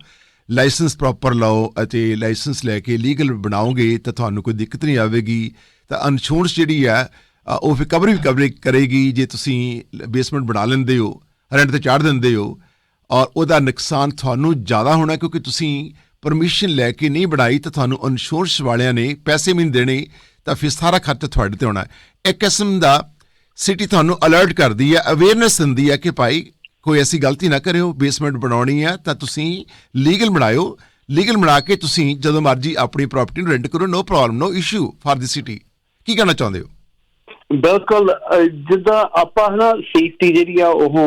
ਲਾਇਸੈਂਸ ਪ੍ਰੋਪਰ ਲਓ ਅਤੇ ਲਾਇਸੈਂਸ ਲੈ ਕੇ ਲੀਗਲ ਬਣਾਓਗੇ ਤਾਂ ਤੁਹਾਨੂੰ ਕੋਈ ਦਿੱਕਤ ਨਹੀਂ ਆਵੇਗੀ। ਤਾਂ ਇੰਸ਼ੋਰੈਂਸ ਜਿਹੜੀ ਹੈ ਉਹ ਫਿਰ ਕਵਰ ਵੀ ਕਵਰ ਕਰੇਗੀ, ਜੇ ਤੁਸੀਂ ਬੇਸਮੈਂਟ ਬਣਾ ਲੈਂਦੇ ਹੋ ਰੈਂਟ ਤੇ ਚਾੜ ਦਿੰਦੇ ਹੋ, ਔਰ ਉਹਦਾ ਨੁਕਸਾਨ ਤੁਹਾਨੂੰ ਜ਼ਿਆਦਾ ਹੋਣਾ, ਕਿਉਂਕਿ ਤੁਸੀਂ ਪਰਮਿਸ਼ਨ ਲੈ ਕੇ ਨਹੀਂ ਬਣਾਈ, ਤਾਂ ਤੁਹਾਨੂੰ ਇੰਸ਼ੋਰੈਂਸ ਵਾਲਿਆਂ ਨੇ ਪੈਸੇ ਵੀ ਨਹੀਂ ਦੇਣੇ, ਤਾਂ ਫਿਰ ਸਾਰਾ ਖਰਚਾ ਤੁਹਾਡੇ ਤੇ ਹੋਣਾ। ਇੱਕ ਕਿਸਮ ਦਾ ਸਿਟੀ ਤੁਹਾਨੂੰ ਅਲਰਟ ਕਰਦੀ ਹੈ ਅਵੇਅਰਨੈਸ ਦਿੰਦੀ ਹੈ ਕਿ ਭਾਈ ਕੋਈ ਐਸੀ ਗਲਤੀ ਨਾ ਕਰਿਓ ਬੇਸਮੈਂਟ ਬਣਾਉਣੀ ਹੈ ਤਾਂ ਤੁਸੀਂ ਲੀਗਲ ਬਣਾਇਓ। ਲੀਗਲ ਬਣਾ ਕੇ ਤੁਸੀਂ ਜਦੋਂ ਮਰਜ਼ੀ ਆਪਣੀ ਪ੍ਰਾਪਰਟੀ ਨੂੰ ਰੈਂਟ ਕਰੋ no problem no issue for the city ਕੀ ਕਹਿਣਾ ਚਾਹੁੰਦੇ ਹੋ? ਬਿਲਕੁਲ ਜਿੱਦਾਂ ਆਪਾਂ ਹਨਾ ਸੇਫਟੀ ਜਿਹੜੀ ਆ ਉਹ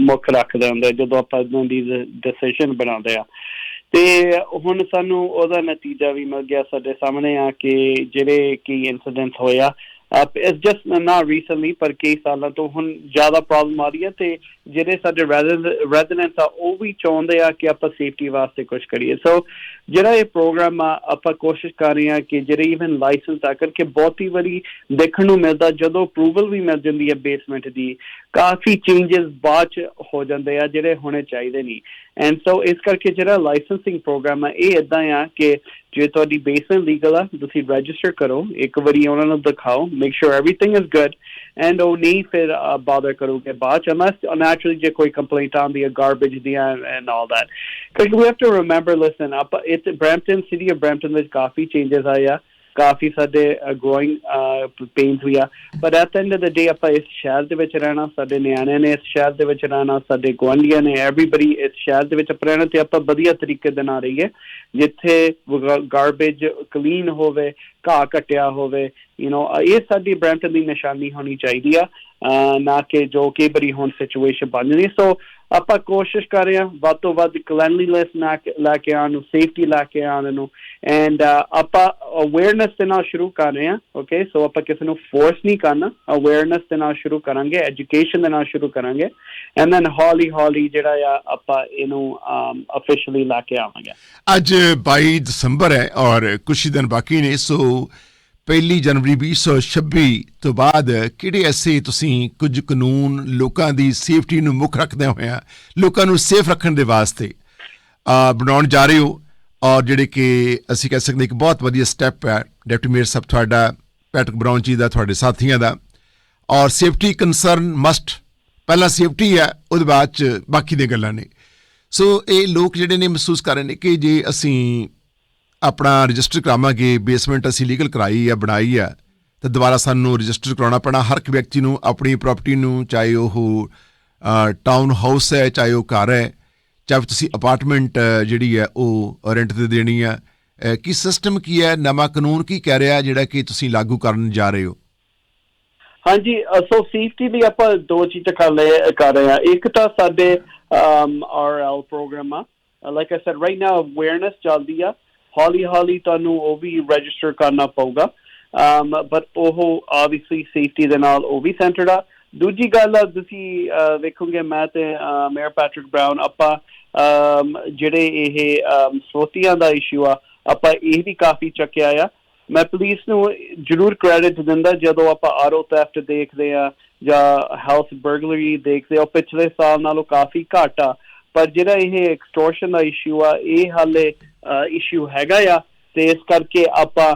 ਮੁੱਖ ਰੱਖਦੇ ਹੁੰਦੇ ਜਦੋਂ ਆਪਾਂ ਇਹਨਾਂ ਦੀ ਡਿਸੀਜਨ ਬਣਾਉਂਦੇ ਆ। ਤੇ ਹੁਣ ਸਾਨੂੰ ਉਹਦਾ ਨਤੀਜਾ ਵੀ ਮਿਲ ਗਿਆ ਸਾਡੇ ਸਾਹਮਣੇ ਆ ਕਿ ਜਿਹੜੇ ਕੀ ਇਨਸੀਡੈਂਟ ਹੋਇਆ ਇਟਸ ਜਸਟ ਨਾ ਰੀਸੈਂਟਲੀ ਪਰ ਕਈ ਸਾਲਾਂ ਤੋਂ ਹੁਣ ਜ਼ਿਆਦਾ ਪ੍ਰੋਬਲਮ ਆ ਰਹੀ ਹੈ ਤੇ ਜਿਹੜੇ ਸਾਡੇ ਰੈਜ਼ੀਡੈਂਟਸ ਆ, ਉਹ ਵੀ ਚਾਹੁੰਦੇ ਆ ਕਿ ਆਪਾਂ ਸੇਫਟੀ ਵਾਸਤੇ ਕੁਝ ਕਰੀਏ। ਸੋ ਜਿਹੜਾ ਇਹ ਪ੍ਰੋਗਰਾਮ ਆ, ਆਪਾਂ ਕੋਸ਼ਿਸ਼ ਕਰ ਰਹੇ ਆ ਕਿ ਜਿਹੜੇ ਇਵਨ ਲਾਇਸੈਂਸ ਆ, ਕਰਕੇ ਬਹੁਤੀ ਵਾਰੀ ਦੇਖਣ ਨੂੰ ਮਿਲਦਾ, ਜਦੋਂ ਅਪਰੂਵਲ ਵੀ ਮਿਲ ਜਾਂਦੀ ਹੈ ਬੇਸਮੈਂਟ ਦੀ, ਕਾਫੀ ਚੇਂजेस ਬਾਅਦ ਚ ਹੋ ਜਾਂਦੇ ਆ, ਜਿਹੜੇ ਹੋਣੇ ਚਾਹੀਦੇ ਨਹੀਂ ਐਂਡ ਸੋ ਇਸ ਕਰਕੇ ਜਿਹੜਾ ਲਾਇਸੈਂਸਿੰਗ ਪ੍ਰੋਗਰਾਮ ਆ, ਇਹ ਇਦਾਂ ਆ ਕਿ ਜੇ ਤੁਹਾਡੀ ਬੇਸਮੈਂਟ ਲੀਗਲ ਆ, ਤੁਸੀਂ ਰਜਿਸਟਰ ਕਰੋ, ਇੱਕ ਵਾਰੀ ਉਹਨਾਂ ਨੂੰ ਦਿਖਾਓ make sure everything is good and ਉਹ ਨਹੀਂ ਫਿਰ ਬਾਦਰ ਕਰੋਗੇ ਬਾਅਦ ਚ, unless naturally ਜੇ ਕੋਈ ਕੰਪਲੇਂਟ ਆਉਂਦੀ ਹੈ ਗਾਰਬੇਜ ਦੀ ਐਂਡ ਆਲ ਦੈਟ ਕਿਉਂਕਿ we have to remember listen ਆਪਾਂ it Brampton city of Brampton ਵਿੱਚ ਕਾਫੀ ਚੇਂजेस ਆਏ ਆ। ਕਾਫੀ ਸਾਡੇ ਗਰੋਇੰਗ ਪੇਨਸ ਵੀ ਆ। ਪਰ at end of the day ਆਪਾਂ ਇਸ ਸ਼ਹਿਰ ਦੇ ਵਿੱਚ ਰਹਿਣਾ, ਸਾਡੇ ਨਿਆਣਿਆਂ ਨੇ ਇਸ ਸ਼ਹਿਰ ਦੇ ਵਿੱਚ ਰਹਿਣਾ, ਸਾਡੇ ਗੁਆਂਢੀਆਂ ਨੇ ਐਵਰੀਬਡੀ ਇਸ ਸ਼ਹਿਰ ਦੇ ਵਿੱਚ ਆਪਾਂ ਰਹਿਣਾ ਤੇ ਆਪਾਂ ਵਧੀਆ ਤਰੀਕੇ ਦੇ ਨਾਲ ਰਹੀਏ। ਜਿੱਥੇ ਗਾਰਬੇਜ ਕਲੀਨ ਹੋਵੇ, ਘਾਹ ਘਟਿਆ ਹੋਵੇ ਯੂ نو ਇਹ ਸਾਡੀ ਬ੍ਰੈਂਟਨ ਦੀ ਨਿਸ਼ਾਨੀ ਹੋਣੀ ਚਾਹੀਦੀ ਆ। ਨਾ ਕਿ ਜੋ ਕਈ ਵਾਰੀ ਹੁਣ ਸਿਚੁਏਸ਼ਨ ਬਣ ਜਾਂਦੀ ਸੋ ਆਪਾਂ ਕੋਸ਼ਿਸ਼ ਕਰ ਰਹੇ ਹਾਂ ਵੱਧ ਤੋਂ ਵੱਧ ਕਲੈਨਲੀਨੈਸ ਲੈ ਕੇ ਆਉਣ ਨੂੰ ਸੇਫਟੀ ਲੈ ਕੇ ਆਉਣ ਨੂੰ। ਐਂਡ ਆਪਾਂ ਅਵੇਅਰਨੈਸ ਦੇ ਨਾਲ ਸ਼ੁਰੂ ਕਰ ਰਹੇ ਹਾਂ ਓਕੇ ਸੋ ਆਪਾਂ ਕਿਸੇ ਨੂੰ ਫੋਰਸ ਨਹੀਂ ਕਰਨਾ। ਅਵੇਅਰਨੈਸ ਦੇ ਨਾਲ ਸ਼ੁਰੂ ਕਰਾਂਗੇ ਐਜੂਕੇਸ਼ਨ ਦੇ ਨਾਲ ਸ਼ੁਰੂ ਕਰਾਂਗੇ। ਐਂਡ ਦੈਨ ਹੌਲੀ ਹੌਲੀ ਜਿਹੜਾ ਆ, ਆਪਾਂ ਇਹਨੂੰ ਅਫੀਸ਼ੀਅਲੀ ਲੈ ਕੇ ਆਵਾਂਗੇ। ਅੱਜ 22 ਦਸੰਬਰ ਹੈ ਔਰ ਕੁਝ ਦਿਨ ਬਾਕੀ ਨੇ ਸੋ ਪਹਿਲੀ ਜਨਵਰੀ 2026 ਤੋਂ ਬਾਅਦ ਕਿਹੜੇ ਐਸੇ ਤੁਸੀਂ ਕੁਝ ਕਾਨੂੰਨ ਲੋਕਾਂ ਦੀ ਸੇਫਟੀ ਨੂੰ ਮੁੱਖ ਰੱਖਦੇ ਹੋਇਆ ਲੋਕਾਂ ਨੂੰ ਸੇਫ ਰੱਖਣ ਦੇ ਵਾਸਤੇ ਬਣਾਉਣ ਜਾ ਰਹੇ ਹੋ? ਔਰ ਜਿਹੜੇ ਕਿ ਅਸੀਂ ਕਹਿ ਸਕਦੇ ਇੱਕ ਬਹੁਤ ਵਧੀਆ ਸਟੈਪ ਹੈ ਡਿਪਟੀ ਮੇਅਰ ਸਾਹਿਬ ਤੁਹਾਡਾ ਪੈਟਕ ਬਰਾਊਨ ਜੀ ਦਾ, ਤੁਹਾਡੇ ਸਾਥੀਆਂ ਦਾ। ਔਰ ਸੇਫਟੀ ਕਨਸਰਨ ਮਸਟ ਪਹਿਲਾਂ ਸੇਫਟੀ ਹੈ, ਉਹਦੇ ਬਾਅਦ ਚ ਬਾਕੀ ਦੀਆਂ ਗੱਲਾਂ ਨੇ। ਸੋ ਇਹ ਲੋਕ ਜਿਹੜੇ ਨੇ ਮਹਿਸੂਸ ਕਰ ਰਹੇ ਨੇ ਕਿ ਜੇ ਅਸੀਂ ਆਪਣਾ ਰਜਿਸਟਰ ਕਰਾਵਾਂਗੇ ਬੇਸਮੈਂਟ ਅਸੀਂ ਲੀਗਲ ਕਰਾਈ ਹੈ ਬਣਾਈ ਹੈ ਤਾਂ ਦੁਬਾਰਾ ਸਾਨੂੰ ਰਜਿਸਟਰ ਕਰਾਉਣਾ ਪੈਣਾ। ਹਰ ਇੱਕ ਵਿਅਕਤੀ ਨੂੰ ਆਪਣੀ ਪ੍ਰਾਪਰਟੀ ਨੂੰ, ਚਾਹੇ ਉਹ ਟਾਊਨ ਹਾਊਸ ਹੈ, ਚਾਹੇ ਉਹ ਘਰ ਹੈ, ਚਾਹੇ ਤੁਸੀਂ ਅਪਾਰਟਮੈਂਟ ਜਿਹੜੀ ਹੈ, ਉਹ ਰੈਂਟ ਤੇ ਦੇਣੀ ਆ। ਕੀ ਸਿਸਟਮ ਕੀ ਹੈ? ਨਵਾਂ ਕਾਨੂੰਨ ਕੀ ਕਹਿ ਰਿਹਾ ਜਿਹੜਾ ਕਿ ਤੁਸੀਂ ਲਾਗੂ ਕਰਨ ਜਾ ਰਹੇ ਹੋ? ਹਾਂਜੀ ਸੋ ਸੇਫਟੀ ਲਈ ਆਪਾਂ ਦੋ ਚੀਜ਼ਾਂ ਕਰ ਲੈ ਕਰ ਰਹੇ ਆ ਇੱਕ ਤਾਂ ਸਾਡੇ ਆਰਐਲ ਪ੍ਰੋਗਰਾਮ ਆ। Like I said right now awareness ਚੱਲਦੀ ਆ। ਹੌਲੀ ਹੌਲੀ ਤੁਹਾਨੂੰ ਉਹ ਵੀ ਰਜਿਸਟਰ ਕਰਨਾ ਪਊਗਾ। um, ਬਟ ਉਹ ਆਬਵੀਅਸਲੀ ਸੇਫਟੀ ਦੇ ਨਾਲ ਉਹ ਵੀ ਸੈਂਟਰਡ ਆ। ਦੂਜੀ ਗੱਲ ਤੁਸੀਂ ਅਹ, ਵੇਖੋਗੇ ਮੈਂ ਤੇ ਮੇਅਰ ਪੈਟਰਿਕ ਬ੍ਰਾਊਨ ਆਪਾਂ ਜਿਹੜੇ ਇਹ ਅਮ, ਸਰੋਤੀਆਂ ਦਾ ਇਸ਼ੂ ਆ ਆਪਾਂ ਇਹ ਵੀ ਕਾਫੀ ਚੱਕਿਆ ਆ। ਮੈਂ ਪੁਲਿਸ ਨੂੰ ਜ਼ਰੂਰ ਕ੍ਰੈਡਿਟ ਦਿੰਦਾ ਜਦੋਂ ਆਪਾਂ ਆਰੋ ਥੈਫਟ ਦੇਖਦੇ ਆ ਜਾਂ ਹਾਊਸ ਬਰਗਲਰੀ ਦੇਖਦੇ ਆ ਪਿਛਲੇ ਸਾਲ ਨਾਲੋਂ ਕਾਫੀ ਘੱਟ ਆ। ਪਰ ਜਿਹੜਾ ਇਹ ਐਕਸਟੋਰਸ਼ਨ ਦਾ ਇਸ਼ੂ ਆ ਇਹ ਹਾਲੇ ਇਸ਼ੂ ਹੈਗਾ ਆ। ਤੇ ਇਸ ਕਰਕੇ ਆਪਾਂ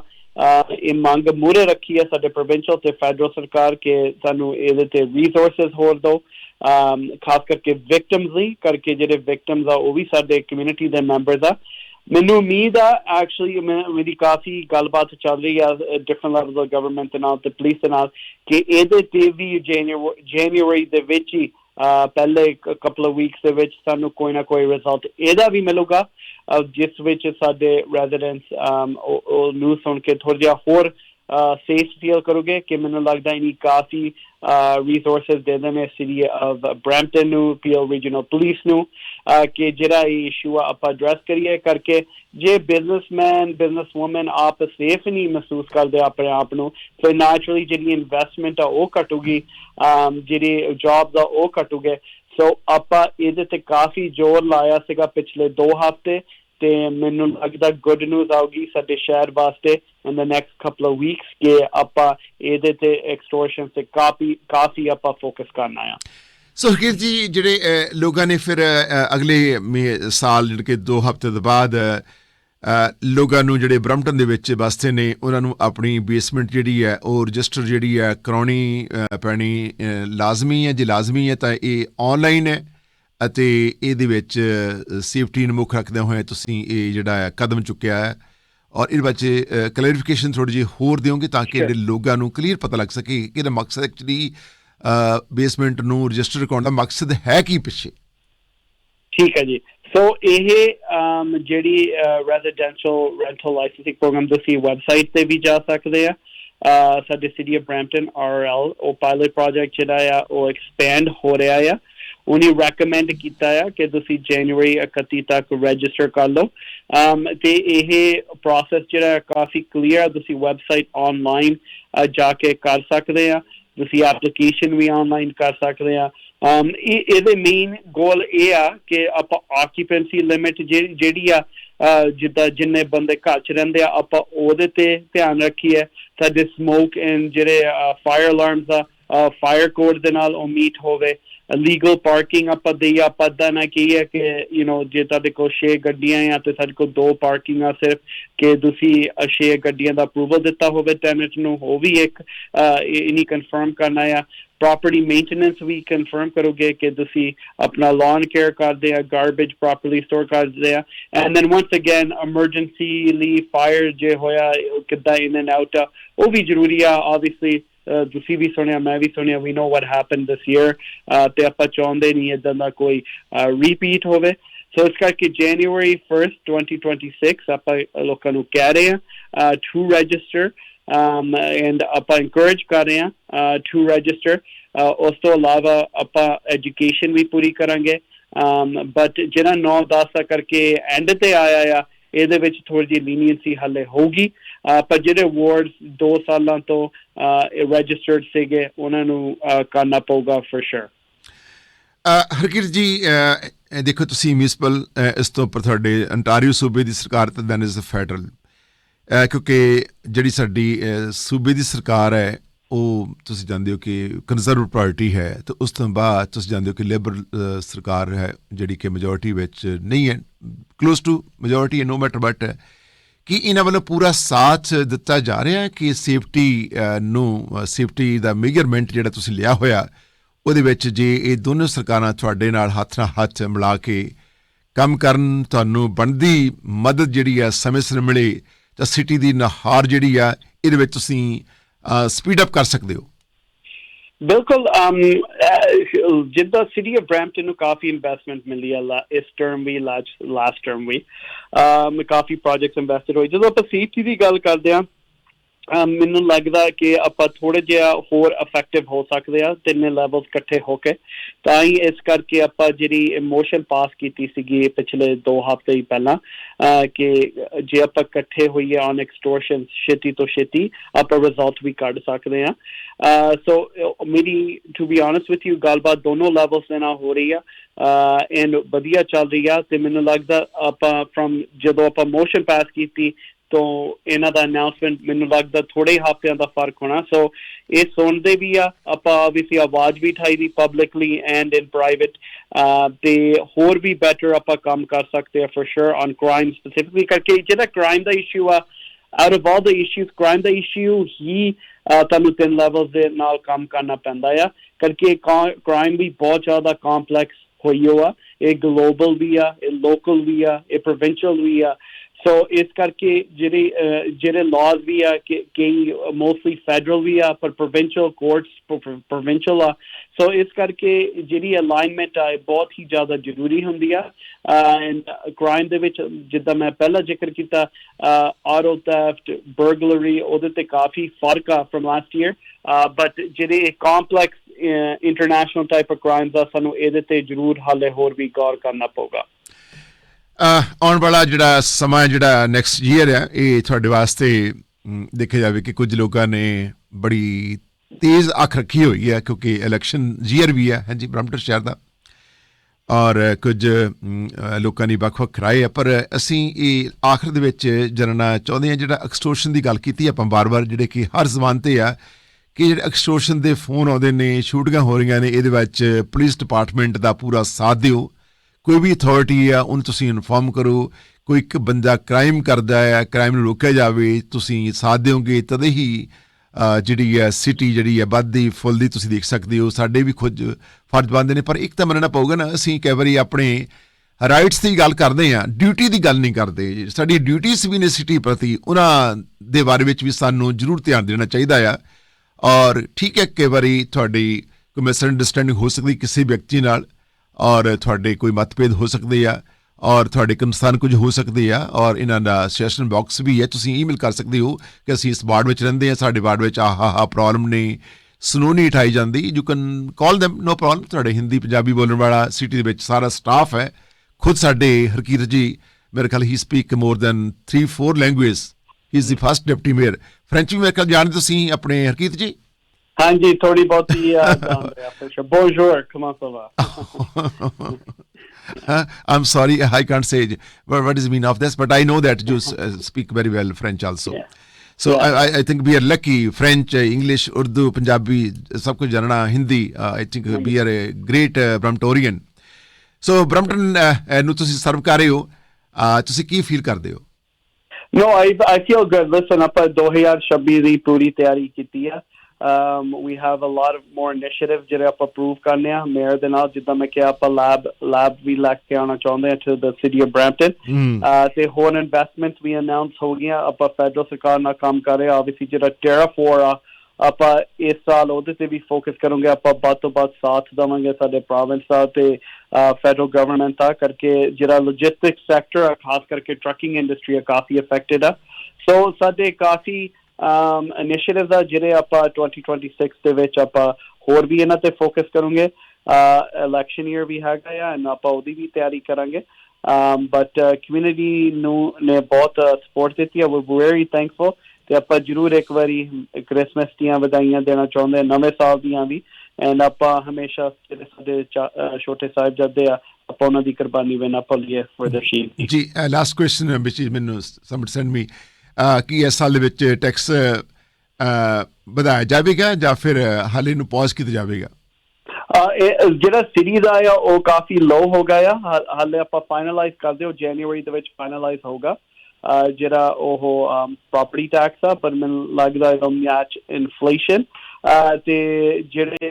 ਇਹ ਮੰਗ ਮੂਰੇ ਰੱਖੀ ਹੈ ਸਾਡੇ ਪ੍ਰੋਵਿੰਸ਼ਲ ਤੇ ਫੈਡਰਲ ਸਰਕਾਰ ਕਿ ਸਾਨੂੰ ਇਹਦੇ ਤੇ ਰਿਸੋਰਸਸ ਹੋਰ ਦੋ ਖਾਸ ਕਰਕੇ ਵਿਕਟਮਸ ਲਈ, ਕਰਕੇ ਜਿਹੜੇ ਵਿਕਟਮਸ ਆ, ਉਹ ਵੀ ਸਾਡੇ ਕਮਿਊਨਿਟੀ ਦੇ ਮੈਂਬਰਸ ਆ। ਮੈਨੂੰ ਉਮੀਦ ਆ ਐਕਚੁਅਲੀ ਮੇਰੀ ਕਾਫੀ ਗੱਲਬਾਤ ਚੱਲ ਰਹੀ ਆ ਡਿਫਰੈਂਟ ਲੈਵਲਸ ਆਫ ਗਵਰਨਮੈਂਟ ਦੇ ਨਾਲ ਤੇ ਪੁਲਿਸ ਦੇ ਨਾਲ, ਕਿ ਇਹਦੇ ਤੇ ਵੀ ਜਨਵਰੀ ਦੇ ਵਿੱਚ ਹੀ ਪਹਿਲੇ ਕਪਲ ਆਫ ਵੀਕਸ ਦੇ ਵਿੱਚ ਸਾਨੂੰ ਕੋਈ ਨਾ ਕੋਈ ਰਿਜ਼ਲਟ ਇਹਦਾ ਵੀ ਮਿਲੂਗਾ। ਜਿਸ ਵਿੱਚ ਸਾਡੇ ਰੈਜ਼ੀਡੈਂਟਸ ਉਹ ਨਿਊਜ਼ ਸੁਣ ਕੇ ਥੋੜਾ ਜਿਹਾ ਹੋਰ ਸੇਫ ਫੀਲ ਕਰੋਗੇ ਕਿ ਮੈਨੂੰ ਲੱਗਦਾ ਇਨੀ ਕਾਫੀ ਰਿਸੋਰਸਸ ਦੇ ਦੇਣੇ ਸਿਟੀ ਆਫ ਬ੍ਰੈਂਪਟਨ ਨੂੰ ਪੀਓ ਰੀਜਨਲ ਪੁਲਿਸ ਨੂੰ ਕਿ ਜਿਹੜਾ ਇਹ ਇਸ਼ੂ ਆ ਆਪਾਂ ਐਡਰੈਸ ਕਰੀਏ ਕਰਕੇ ਜੇ ਬਿਜ਼ਨਸਮੈਨ ਬਿਜ਼ਨਸਵੂਮਨ ਆਪ ਸੇਫ ਨਹੀਂ ਮਹਿਸੂਸ ਕਰਦੇ ਆਪਣੇ ਆਪ ਨੂੰ ਫਿਰ ਨੈਚੁਰਲੀ ਜਿਹੜੀ ਇਨਵੈਸਟਮੈਂਟ ਆ ਉਹ ਘਟੂਗੀ ਜਿਹੜੀ ਜੌਬਸ ਆ ਉਹ ਘਟੂਗੇ। ਸੋ ਆਪਾਂ ਇਹਦੇ ਤੇ ਕਾਫੀ ਜ਼ੋਰ ਲਾਇਆ ਸੀਗਾ ਪਿਛਲੇ 2 ਹਫ਼ਤੇ ਤੇ ਮੈਨੂੰ ਲੱਗਦਾ ਗੁੱਡ ਨਿਊਜ਼ ਆਊਗੀ ਸਾਡੇ ਸ਼ਹਿਰ ਵਾਸਤੇ in the next couple of weeks ਕਿ ਆਪਾਂ ਇਹਦੇ ਤੇ ਐਕਸਟੋਰਸ਼ਨ ਤੇ ਕਾਫੀ ਕਾਫੀ ਆਪਾਂ ਫੋਕਸ ਕਰਨਾ ਆ ਸੋ ਹਰਕੀਰ ਜੀ, ਜਿਹੜੇ ਲੋਕਾਂ ਨੇ ਫਿਰ ਅਗਲੇ ਸਾਲ ਜਿਹੜੇ ਕਿ 2 ਹਫ਼ਤੇ ਤੋਂ ਬਾਅਦ ਲੋਕਾਂ ਨੂੰ ਜਿਹੜੇ ਬ੍ਰਮਟਨ ਦੇ ਵਿੱਚ ਵਸਦੇ ਨੇ, ਉਹਨਾਂ ਨੂੰ ਆਪਣੀ ਬੇਸਮੈਂਟ ਜਿਹੜੀ ਹੈ, ਉਹ ਰਜਿਸਟਰ ਜਿਹੜੀ ਹੈ, ਕਰਾਉਣੀ ਪੈਣੀ ਲਾਜ਼ਮੀ ਹੈ, ਜੇ ਲਾਜ਼ਮੀ ਹੈ ਤਾਂ ਇਹ ਆਨਲਾਈਨ ਹੈ। ਅਤੇ ਇਹਦੇ ਵਿੱਚ ਸੇਫਟੀ ਨੂੰ ਮੁੱਖ ਰੱਖਦੇ ਹੋਏ ਤੁਸੀਂ ਇਹ ਜਿਹੜਾ ਕਦਮ ਚੁੱਕਿਆ ਹੈ। ਔਰ ਇਹਦੇ ਵਿੱਚ ਕਲੈਰੀਫਿਕੇਸ਼ਨ ਥੋੜੀ ਜਿਹੀ ਹੋਰ ਦਿਓਗੇ ਤਾਂ ਕਿ. ਜਿਹੜੇ ਲੋਕਾਂ ਨੂੰ ਕਲੀਅਰ ਪਤਾ ਲੱਗ ਸਕੇ ਕਿ ਇਹਦਾ ਮਕਸਦ ਐਕਚੁਅਲੀ ਬੇਸਮੈਂਟ ਨੂੰ ਰਜਿਸਟਰ ਕਰਾਉਣ ਦਾ ਮਕਸਦ ਹੈ ਕੀ ਪਿੱਛੇ। ਠੀਕ ਹੈ ਜੀ। ਸੋ ਇਹ ਜਿਹੜੀ ਰੈਜ਼ੀਡੈਂਸ਼ੀਅਲ ਰੈਂਟਲ ਲਾਇਸੈਂਸਿੰਗ ਪ੍ਰੋਗਰਾਮ ਤੁਸੀਂ ਵੈਬਸਾਈਟ ਤੇ ਵੀ ਜਾ ਸਕਦੇ ਆ। ਸਾਡੇ ਸਿਟੀ ਆਫ ਬ੍ਰੈਂਪਟਨ ਆਰਐਲ ਉਹ ਪਾਇਲਟ ਪ੍ਰੋਜੈਕਟ ਜਿਹੜਾ ਆ ਉਹ ਐਕਸਪੈਂਡ ਹੋ ਰਿਹਾ ਆ। ਉਹਨੇ ਰეკਮੈਂਡ ਕੀਤਾ ਆ ਕਿ ਤੁਸੀਂ ਜਨਵਰੀ 31 ਤੱਕ ਰਜਿਸਟਰ ਕਰ ਲਓ ਤੇ ਇਹ ਪ੍ਰੋਸੈਸ ਜਿਹੜਾ ਕਾਫੀ ਕਲੀਅਰ ਤੁਸੀਂ ਵੈਬਸਾਈਟ ਆਨਲਾਈਨ ਜਾ ਕੇ ਕਰ ਸਕਦੇ ਆ ਤੁਸੀਂ ਐਪਲੀਕੇਸ਼ਨ ਵੀ ਆਨਲਾਈਨ ਕਰ ਸਕਦੇ ਆ ਇਹਦੇ ਮੇਨ ਗੋਲ ਇਹ ਆ ਕਿ ਆਪਾਂ ਆਕੂਪੈਂਸੀ ਲਿਮਿਟ ਜਿਹੜੀ ਆ ਜਿੱਦਾਂ ਜਿੰਨੇ ਬੰਦੇ ਘਰ ਚ ਰਹਿੰਦੇ ਆ ਆਪਾਂ ਉਹਦੇ ਤੇ ਧਿਆਨ ਰੱਖੀਏ ਸਾਡੇ ਸਮੋਕ ਐਂਡ ਜਿਹੜੇ ਫਾਇਰ ਅਲਾਰਮਸ ਆ ਫਾਇਰ ਕੋਡ ਦੇ ਨਾਲ ਉਹ ਮੀਟ ਹੋਵੇ ਲੀਗਲ ਪਾਰਕਿੰਗ ਆਪਾਂ ਦੇ ਆਪਾਂ ਦਾ ਨਾ ਕੀ ਹੈ ਕਿ ਯੂ نو ਜੇ ਤੁਹਾਡੇ ਕੋਲ 6 ਗੱਡੀਆਂ ਆ ਤੇ ਸਾਡੇ ਕੋਲ ਦੋ ਪਾਰਕਿੰਗ ਆ ਸਿਰਫ ਕਿ ਤੁਸੀਂ 6 ਗੱਡੀਆਂ ਦਾ ਅਪਰੂਵਲ ਦਿੱਤਾ ਹੋਵੇ ਟੈਨੈਂਟ ਨੂੰ ਉਹ ਵੀ ਇੱਕ ਅਹ, ਇਨੀ ਕਨਫਰਮ ਕਰਨਾ ਆ। ਪ੍ਰੋਪਰਟੀ ਮੇਨਟੇਨੈਂਸ ਵੀ ਕਨਫਰਮ ਕਰੋਗੇ ਕਿ ਤੁਸੀਂ ਆਪਣਾ ਲਾਨ ਕੇਅਰ ਕਰਦੇ ਆ ਗਾਰਬੇਜ ਪ੍ਰੋਪਰਲੀ ਸਟੋਰ ਕਰਦੇ ਆ। And then once again emergency ਲਈ ਫਾਇਰ ਜੇ ਹੋਇਆ ਕਿੱਦਾਂ ਇਨ ਐਂਡ ਆਊਟ ਆ ਉਹ ਵੀ ਜ਼ਰੂਰੀ ਆ ਆਬਵੀਅਸਲੀ ਤੁਸੀਂ ਵੀ ਸੁਣਿਆ ਮੈਂ ਵੀ ਸੁਣਿਆ we know what happen this year ਤੇ ਆਪਾਂ ਚਾਹੁੰਦੇ ਨਹੀਂ ਇਦਾਂ ਦਾ ਕੋਈ ਰਿਪੀਟ ਹੋਵੇ। ਸੋ ਇਸ ਕਰਕੇ ਜਨਵਰੀ 1st 2026 ਆਪਾਂ ਲੋਕਾਂ ਨੂੰ ਕਹਿ ਰਹੇ ਹਾਂ ਟੂ ਰਜਿਸਟਰ um, and ਆਪਾਂ encourage ਕਰ ਰਹੇ ਹਾਂ ਟੂ ਰਜਿਸਟਰ ਉਸ ਤੋਂ ਇਲਾਵਾ ਆਪਾਂ ਐਜੂਕੇਸ਼ਨ ਵੀ ਪੂਰੀ ਕਰਾਂਗੇ। ਬਟ ਜਿਹੜਾ 9 10 ਕਰਕੇ ਐਂਡ ਤੇ ਆਇਆ ਆ ਇਹਦੇ ਵਿੱਚ ਥੋੜੀ ਜਿਹੀ ਲੀਨੀਅੰਸੀ ਹੱਲੇ ਹੋਊਗੀ। ਪਰ ਜਿਹੜੇ ਵਾਰਡਸ 2 ਸਾਲਾਂ ਤੋਂ ਰਜਿਸਟਰਡ ਸੀਗੇ ਉਹਨਾਂ ਨੂੰ ਕਰਨਾ ਪਊਗਾ ਫॉर ਸ਼ੋਰ ਅ, ਹਰਕੀਰ ਜੀ ਦੇਖੋ ਤੁਸੀਂ ਮਿਊਨਿਸਪਲ ਇਸ ਤੋਂ ਉੱਪਰ ਤੁਹਾਡੇ ਅੰਟਾਰੀਓ ਸੂਬੇ ਦੀ ਸਰਕਾਰ ਤੇ ਦੈਨ ਇਜ਼ ਫੈਡਰਲ ਕਿਉਂਕਿ ਜਿਹੜੀ ਸਾਡੀ ਸੂਬੇ ਦੀ ਸਰਕਾਰ ਹੈ ਉਹ ਤੁਸੀਂ ਜਾਣਦੇ ਹੋ ਕਿ ਕੰਜ਼ਰਵੇਟਿਵ ਪਾਰਟੀ ਹੈ, ਤੇ ਉਸ ਤੋਂ ਬਾਅਦ ਤੁਸੀਂ ਜਾਣਦੇ ਹੋ ਕਿ ਲਿਬਰਲ ਸਰਕਾਰ ਹੈ, ਜਿਹੜੀ ਕਿ ਮੈਜੋਰਟੀ ਵਿੱਚ ਨਹੀਂ ਹੈ close to majority no matter but ਕਿ ਇਹਨਾਂ ਵੱਲੋਂ ਪੂਰਾ ਸਾਥ ਦਿੱਤਾ ਜਾ ਰਿਹਾ ਹੈ ਕਿ ਸੇਫਟੀ ਨੂੰ ਸੇਫਟੀ ਦਾ ਮੇਜਰਮੈਂਟ ਜਿਹੜਾ ਤੁਸੀਂ ਲਿਆ ਹੋਇਆ, ਉਹਦੇ ਵਿੱਚ ਜੇ ਇਹ ਦੋਨੋਂ ਸਰਕਾਰਾਂ ਤੁਹਾਡੇ ਨਾਲ ਹੱਥ ਨਾਲ ਹੱਥ ਮਿਲਾ ਕੇ ਕੰਮ ਕਰਨ, ਤੁਹਾਨੂੰ ਬਣਦੀ ਮਦਦ ਜਿਹੜੀ ਆ ਸਮੇਂ ਸਿਰ ਮਿਲੇ, ਤਾਂ ਸਿਟੀ ਦੀ ਨਹਾਰ ਜਿਹੜੀ ਆ ਇਹਦੇ ਵਿੱਚ ਤੁਸੀਂ ਸਪੀਡ ਅਪ ਕਰ ਸਕਦੇ ਹੋ? ਬਿਲਕੁਲ ਜਿੱਦਾਂ ਸਿਟੀ ਆਫ ਬ੍ਰੈਂਪਟਨ ਨੂੰ ਕਾਫੀ ਇਨਵੈਸਟਮੈਂਟ ਮਿਲੀ ਆ ਇਸ ਟਰਮ ਵੀ ਲਾਸਟ ਟਰਮ ਵੀ ਕਾਫੀ ਪ੍ਰੋਜੈਕਟਸ ਇਨਵੈਸਟਡ ਹੋਏ। ਜਦੋਂ ਆਪਾਂ ਸੇਫਟੀ ਦੀ ਗੱਲ ਕਰਦੇ ਆ ਮੈਨੂੰ ਲੱਗਦਾ ਕਿ ਆਪਾਂ ਥੋੜੇ ਜਿਹਾ ਹੋਰ ਇਫੈਕਟਿਵ ਹੋ ਸਕਦੇ ਆ, ਤਿੰਨੇ ਲੈਵਲਸ ਇਕੱਠੇ ਹੋ ਕੇ। ਤਾਂ ਹੀ ਇਸ ਕਰਕੇ ਆਪਾਂ ਜਿਹੜੀ ਇਮੋਸ਼ਨ ਪਾਸ ਕੀਤੀ ਸੀਗੀ ਪਿਛਲੇ 2 ਹਫ਼ਤੇ ਹੀ ਪਹਿਲਾਂ ਕਿ ਜੇ ਆਪਾਂ ਇਕੱਠੇ ਹੋਈਏ ਔਨ ਐਕਸਟੋਰਸ਼ਨ ਛੇਤੀ ਤੋਂ ਛੇਤੀ ਆਪਾਂ ਰਿਜ਼ਲਟ ਵੀ ਕੱਢ ਸਕਦੇ ਆ। ਸੋ ਮੇਰੀ to be honest with you ਗੱਲਬਾਤ ਦੋਨੋਂ ਲੈਵਲਸ ਦੇ ਨਾਲ ਹੋ ਰਹੀ ਆ। ਐਂਡ ਵਧੀਆ ਚੱਲ ਰਹੀ ਆ ਤੇ ਮੈਨੂੰ ਲੱਗਦਾ ਆਪਾਂ ਫਰਮ ਜਦੋਂ ਆਪਾਂ ਮੋਸ਼ਨ ਪਾਸ ਕੀਤੀ ਤੋਂ ਇਹਨਾਂ ਦਾ ਅਨਾਉਂਸਮੈਂਟ ਮੈਨੂੰ ਲੱਗਦਾ ਥੋੜੇ ਹਫ਼ਤਿਆਂ ਦਾ ਫ਼ਰਕ ਹੋਣਾ। ਸੋ ਇਹ ਸੁਣਦੇ ਵੀ ਆ, ਆਪਾਂ ਆਬਵੀਅਸਲੀ ਆਵਾਜ਼ ਵੀ ਉਠਾਈ ਦੀ ਪਬਲਿਕਲੀ ਐਂਡ ਇਨ ਪ੍ਰਾਈਵੇਟ ਤੇ ਹੋਰ ਵੀ ਬੈਟਰ ਆਪਾਂ ਕੰਮ ਕਰ ਸਕਦੇ ਆ for sure on crime specifically ਕਰਕੇ ਜਿਹੜਾ ਕ੍ਰਾਈਮ ਦਾ ਇਸ਼ੂ ਆ, out of all the issues, crime ਦਾ issue ਹੀ ਤੁਹਾਨੂੰ ਤਿੰਨ ਲੈਵਲਸ ਦੇ ਨਾਲ ਕੰਮ ਕਰਨਾ ਪੈਂਦਾ ਆ। ਕਰਕੇ ਕ੍ਰਾਈਮ ਵੀ ਬਹੁਤ ਜ਼ਿਆਦਾ ਕੰਪਲੈਕਸ ਹੋਈ ਆ ਇਹ ਗਲੋਬਲ ਵੀ ਆ, ਇਹ ਲੋਕਲ ਵੀ ਆ, ਇਹ ਪ੍ਰੋਵਿੰਸ਼ੀਅਲ ਵੀ ਆ। ਸੋ ਇਸ ਕਰਕੇ ਜਿਹੜੇ ਜਿਹੜੇ ਲਾਜ਼ ਵੀ ਆ, ਕਿ ਕਈ ਮੋਸਟਲੀ ਫੈਡਰਲ ਵੀ ਆ, ਪਰ ਪ੍ਰੋਵਿੰਸ਼ੀਅਲ ਕੋਰਟਸ ਪ੍ਰੋਵਿੰਸ਼ੀਅਲ ਆ। ਸੋ ਇਸ ਕਰਕੇ ਜਿਹੜੀ ਅਲਾਈਨਮੈਂਟ ਆ, ਇਹ ਬਹੁਤ ਹੀ ਜ਼ਿਆਦਾ ਜ਼ਰੂਰੀ ਹੁੰਦੀ ਆ। ਐਂਡ ਕ੍ਰਾਈਮ ਦੇ ਵਿੱਚ ਜਿੱਦਾਂ ਮੈਂ ਪਹਿਲਾਂ ਜ਼ਿਕਰ ਕੀਤਾ ਆਟੋ ਥੈਫਟ ਬਰਗਲਰੀ ਉਹਦੇ ਤੇ ਕਾਫੀ ਫ਼ਰਕ ਆ ਫਰਮ ਲਾਸਟ ਈਅਰ ਬਟ ਜਿਹੜੇ complex international type of crimes ਆ, ਸਾਨੂੰ ਇਹਦੇ ਤੇ ਜ਼ਰੂਰ ਹਾਲੇ ਹੋਰ ਵੀ ਗੌਰ ਕਰਨਾ ਪਊਗਾ। ਆਉਣ ਵਾਲਾ ਜਿਹੜਾ ਸਮਾਂ ਜਿਹੜਾ ਨੈਕਸਟ ਈਅਰ ਆ ਇਹ ਤੁਹਾਡੇ ਵਾਸਤੇ ਦੇਖਿਆ ਜਾਵੇ ਕਿ ਕੁਝ ਲੋਕਾਂ ਨੇ ਬੜੀ ਤੇਜ਼ ਅੱਖ ਰੱਖੀ ਹੋਈ ਹੈ, ਕਿਉਂਕਿ ਇਲੈਕਸ਼ਨ ਈਅਰ ਵੀ ਹੈ, ਹਾਂਜੀ, ਬ੍ਰਹਮਪੁਰ ਸ਼ਹਿਰ ਦਾ। ਔਰ ਕੁਝ ਲੋਕਾਂ ਦੀ ਵੱਖ-ਵੱਖ ਰਾਏ ਹੈ, ਪਰ ਅਸੀਂ ਇਹ ਆਖਰ ਦੇ ਵਿੱਚ ਜਾਣਨਾ ਚਾਹੁੰਦੇ ਹਾਂ, ਜਿਹੜਾ ਐਕਸਟੋਰਸ਼ਨ ਦੀ ਗੱਲ ਕੀਤੀ, ਆਪਾਂ ਬਾਰ-ਬਾਰ ਜਿਹੜੇ ਕਿ ਹਰ ਜ਼ਮਾਨ ਤੇ ਆ, ਕਿ ਜਿਹੜੇ ਐਕਸਟੋਰਸ਼ਨ ਦੇ ਫੋਨ ਆਉਂਦੇ ਨੇ, ਸ਼ੂਟਿੰਗਾਂ ਹੋ ਰਹੀਆਂ ਨੇ, ਇਹਦੇ ਵਿੱਚ ਪੁਲਿਸ ਡਿਪਾਰਟਮੈਂਟ ਦਾ ਪੂਰਾ ਸਾਥ ਦਿਓ। ਕੋਈ ਵੀ ਅਥਾਰਟੀ ਆ, ਉਹਨੂੰ ਤੁਸੀਂ ਇਨਫੋਰਮ ਕਰੋ। ਕੋਈ ਇੱਕ ਬੰਦਾ ਕ੍ਰਾਈਮ ਕਰਦਾ ਹੈ ਕ੍ਰਾਈਮ ਨੂੰ ਰੋਕਿਆ ਜਾਵੇ, ਤੁਸੀਂ ਸਾਥ ਦਿਓਗੇ, ਤਦ ਹੀ ਜਿਹੜੀ ਹੈ ਸਿਟੀ ਜਿਹੜੀ ਹੈ ਵੱਧਦੀ ਫੁੱਲਦੀ ਤੁਸੀਂ ਦੇਖ ਸਕਦੇ ਹੋ। ਸਾਡੇ ਵੀ ਖੁਦ ਫਰਜ਼ ਬਣਦੇ ਨੇ, ਪਰ ਇੱਕ ਤਾਂ ਮੰਨਣਾ ਪਊਗਾ ਨਾ, ਅਸੀਂ ਕਈ ਵਾਰੀ ਆਪਣੇ ਰਾਈਟਸ ਦੀ ਗੱਲ ਕਰਦੇ ਆ ਡਿਊਟੀ ਦੀ ਗੱਲ ਨਹੀਂ ਕਰਦੇ। ਸਾਡੀ ਡਿਊਟੀਆਂ ਵੀ ਨੇ ਸਿਟੀ ਪ੍ਰਤੀ, ਉਹਨਾਂ ਦੇ ਬਾਰੇ ਵਿੱਚ ਵੀ ਸਾਨੂੰ ਜ਼ਰੂਰ ਧਿਆਨ ਦੇਣਾ ਚਾਹੀਦਾ ਆ। ਔਰ ਠੀਕ ਹੈ, ਕਈ ਵਾਰੀ ਤੁਹਾਡੀ ਕੋਈ ਮਿਸਅੰਡਰਸਟੈਂਡਿੰਗ ਹੋ ਸਕਦੀ ਕਿਸੇ ਵਿਅਕਤੀ ਨਾਲ। ਔਰ ਤੁਹਾਡੇ ਕੋਈ ਮਤਭੇਦ ਹੋ ਸਕਦੇ ਆ, ਔਰ ਤੁਹਾਡੇ ਕੰਸਰਨ ਕੁਝ ਹੋ ਸਕਦੇ ਆ, ਔਰ ਇਹਨਾਂ ਦਾ ਸੈਸ਼ਨ ਬਾਕਸ ਵੀ ਹੈ, ਤੁਸੀਂ ਈਮੇਲ ਕਰ ਸਕਦੇ ਹੋ ਕਿ ਅਸੀਂ ਇਸ ਵਾਰਡ ਵਿੱਚ ਰਹਿੰਦੇ ਆ ਸਾਡੇ ਵਾਰਡ ਵਿੱਚ ਆਹ ਆਹ ਪ੍ਰੋਬਲਮ ਨੇ, ਸੁਣੋ ਨਹੀਂ ਉਠਾਈ ਜਾਂਦੀ you can call them no problem ਤੁਹਾਡੇ ਹਿੰਦੀ, ਪੰਜਾਬੀ ਬੋਲਣ ਵਾਲਾ ਸਿਟੀ ਦੇ ਵਿੱਚ ਸਾਰਾ ਸਟਾਫ ਹੈ, ਖੁਦ ਸਾਡੇ ਹਰਕੀਰਤ ਜੀ, ਮੇਰੇ ਖਿਆਲ he speak more than 3 4 language he is the first deputy mayor French ਵੀ ਮੇਰੇ ਖਿਆਲ ਜਾਣਦੇ ਤੁਸੀਂ ਆਪਣੇ ਹਰਕੀਰਤ ਜੀ? ਹਾਂਜੀ ਥੋੜੀ ਬਹੁਤੀ ਆ bonjour comment ça va Huh? I'm sorry, I can't say what, what is the mean of this, but I know that you speak very well French also. Yeah. So yeah. I, I think we are lucky. French, English, Urdu, Punjabi, sab kuch janna, Hindi. Uh, I think we are a great uh, Bramptonian. So Brampton uh, ਨੂੰ ਤੁਸੀਂ ਸਰਵ ਕਰ ਰਹੇ ਹੋ ਤੁਸੀਂ ਕੀ feel ਕਰਦੇ ਹੋ No, I I feel good. Listen, ਆਪਾਂ 2026 ਦੀ ਪੂਰੀ ਤਿਆਰੀ ਕੀਤੀ ਆ um we have a lot of more initiatives ਜਿਹੜੇ ਆਪਾਂ ਪ੍ਰੂਵ ਕਰਨੇ ਆ ਮੇਅਰ ਦੇ ਨਾਲ ਜਿੱਦਾਂ ਮੈਂ ਕਿਹਾ ਆਪਾਂ ਲੈਬ ਲੈਬ ਵੀ ਲੈ ਕੇ ਆਉਣਾ ਚਾਹੁੰਦੇ ਆ to the city of Brampton. Hmm, uh, ਤੇ ਹੋਰ ਇਨਵੈਸਟਮੈਂਟ ਵੀ ਅਨਾਉਂਸ ਹੋ ਗਈਆਂ ਆਪਾਂ ਫੈਡਰਲ ਸਰਕਾਰ ਨਾਲ ਕੰਮ ਕਰ ਰਹੇ ਆ ਆਬਵੀਅਸਲੀ ਜਿਹੜਾ ਟੈਰਾਫੋਰ ਆ ਆਪਾਂ ਇਸ ਸਾਲ ਉਹਦੇ ਤੇ ਵੀ ਫੋਕਸ ਕਰਾਂਗੇ ਆਪਾਂ ਵੱਧ ਤੋਂ ਵੱਧ ਸਾਥ ਦੇਵਾਂਗੇ ਸਾਡੇ ਪ੍ਰੋਵਿੰਸ ਦਾ ਤੇ ਫੈਡਰਲ ਗਵਰਨਮੈਂਟ ਦਾ ਕਰਕੇ ਜਿਹੜਾ ਲੌਜਿਸਟਿਕ ਸੈਕਟਰ ਆ ਖਾਸ ਕਰਕੇ ਟਰੱਕਿੰਗ ਇੰਡਸਟਰੀ ਆ ਕਾਫੀ ਅਫੈਕਟਡ ਆ। ਸੋ ਸਾਡੇ ਕਾਫੀ ਇਨੀਸ਼ੀਏਟਿਵਸ ਆ ਜਿਹੜੇ ਆਪਾਂ 2026 ਦੇ ਵਿੱਚ ਆਪਾਂ ਹੋਰ ਵੀ ਇਹਨਾਂ ਤੇ ਫੋਕਸ ਕਰਾਂਗੇ। ਇਲੈਕਸ਼ਨ ਈਅਰ ਵੀ ਹੈਗਾ ਆ and ਆਪਾਂ ਉਹਦੀ ਵੀ ਤਿਆਰੀ ਕਰਾਂਗੇ। um, but ਕਮਿਊਨਿਟੀ ਨੂੰ ਨੇ ਬਹੁਤ ਸਪੋਰਟ ਦਿੱਤੀ ਆ ਵੀ ਵੈਰੀ ਥੈਂਕਫੁਲ ਤੇ ਆਪਾਂ ਜਰੂਰ ਇੱਕ ਵਾਰੀ ਕ੍ਰਿਸਮਸ ਦੀਆਂ ਵਧਾਈਆਂ ਦੇਣਾ ਚਾਹੁੰਦੇ ਹਾਂ, ਨਵੇਂ ਸਾਲ ਦੀਆਂ ਵੀ। ਐਂਡ ਆਪਾਂ ਹਮੇਸ਼ਾ ਜਿਹੜੇ ਸਾਡੇ ਛੋਟੇ ਸਾਹਿਬਜ਼ਾਦੇ ਆ ਆਪਾਂ ਉਹਨਾਂ ਦੀ ਕੁਰਬਾਨੀ ਵੀ ਨਾ ਭੁੱਲੀਏ ਫॉर द ਸ਼ਹੀਦ ਜੀ ਲਾਸਟ ਕੁਐਸਚਨ ਵਿਚ ਮੈਨੂੰ ਸਮਟ ਸੈਂਡ ਮੀ ਕਿ ਇਸ ਸਾਲ ਦੇ ਵਿੱਚ ਟੈਕਸ ਵਧਾਇਆ ਜਾਵੇਗਾ ਜਾਂ ਫਿਰ ਹਾਲੇ ਨੂੰ ਪੌਜ਼ ਕੀਤਾ ਜਾਵੇਗਾ? ਜਿਹੜਾ ਸੀਰੀਜ਼ ਆ ਉਹ ਕਾਫੀ ਲੋ ਹੋ ਗਿਆ ਹਾਲੇ ਆਪਾਂ ਫਾਈਨਲਾਈਜ਼ ਕਰਦੇ ਹੋ ਜਨਵਰੀ ਦੇ ਵਿੱਚ ਫਾਈਨਲਾਈਜ਼ ਹੋਊਗਾ। ਜਿਹੜਾ ਉਹ ਪ੍ਰਾਪਰਟੀ ਟੈਕਸ ਆ, ਪਰ ਮੈਨੂੰ ਲੱਗਦਾ ਇਹ ਮੈਚ ਇਨਫਲੇਸ਼ਨ ਤੇ ਜਿਹੜੇ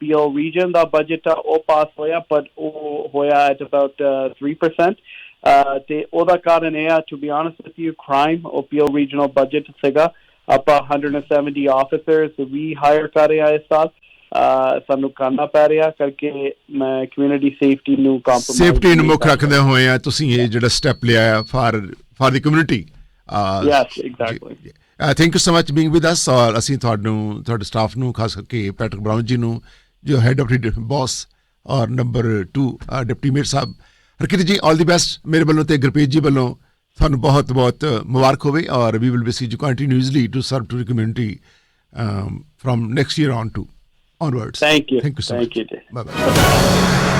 ਪੀਓ ਰੀਜਨ ਦਾ ਬਜਟ ਆ, ਉਹ ਪਾਸ ਹੋਇਆ, ਪਰ ਉਹ ਹੋਇਆ ਐਟ ਅਬਾਊਟ 3% ਤੇ ਉਹਦਾ ਕਾਰਨ ਇਹ ਆ to be honest with you crime ਉਹ ਪੀਓ ਰੀਜਨਲ ਬਜਟ ਸੀਗਾ। ਆਪਾਂ 170 ਆਫੀਸਰਸ ਵੀ ਹਾਇਰ ਕਰ ਰਹੇ ਆ ਇਸ ਸਾਲ। ਸਾਨੂੰ ਕਰਨਾ ਪੈ ਰਿਹਾ ਕਰਕੇ ਮੈਂ ਕਮਿਊਨਿਟੀ ਸੇਫਟੀ ਨੂੰ ਕੰਪਰੋਮਾਈਜ਼ ਸੇਫਟੀ ਨੂੰ ਮੁੱਖ ਰੱਖਦੇ ਹੋਏ ਆ ਤੁਸੀਂ ਇਹ ਜਿਹੜਾ ਸਟੈਪ ਲਿਆ ਹੈ for for the community Yes, exactly. Thank you so much being with us ਔਰ ਅਸੀਂ ਤੁਹਾਨੂੰ ਤੁਹਾਡੇ ਸਟਾਫ ਨੂੰ ਖਾਸ ਕਰਕੇ ਪੈਟਰਿਕ ਬ੍ਰਾਊਨ ਜੀ ਨੂੰ ਜੋ ਹੈਡ ਆਫ ਬੌਸ ਔਰ number 2 deputy mayor sahib Harkirat ji all the best ਮੇਰੇ ਵੱਲੋਂ ਤੇ ਗੁਰਪ੍ਰੀਤ ਜੀ ਵੱਲੋਂ। ਤੁਹਾਨੂੰ ਬਹੁਤ ਬਹੁਤ ਮੁਬਾਰਕ ਹੋਵੇ ਔਰ we will be see you continuously to serve to the community from next year on to onwards. Thank you. thank you so Thank much. you, bye bye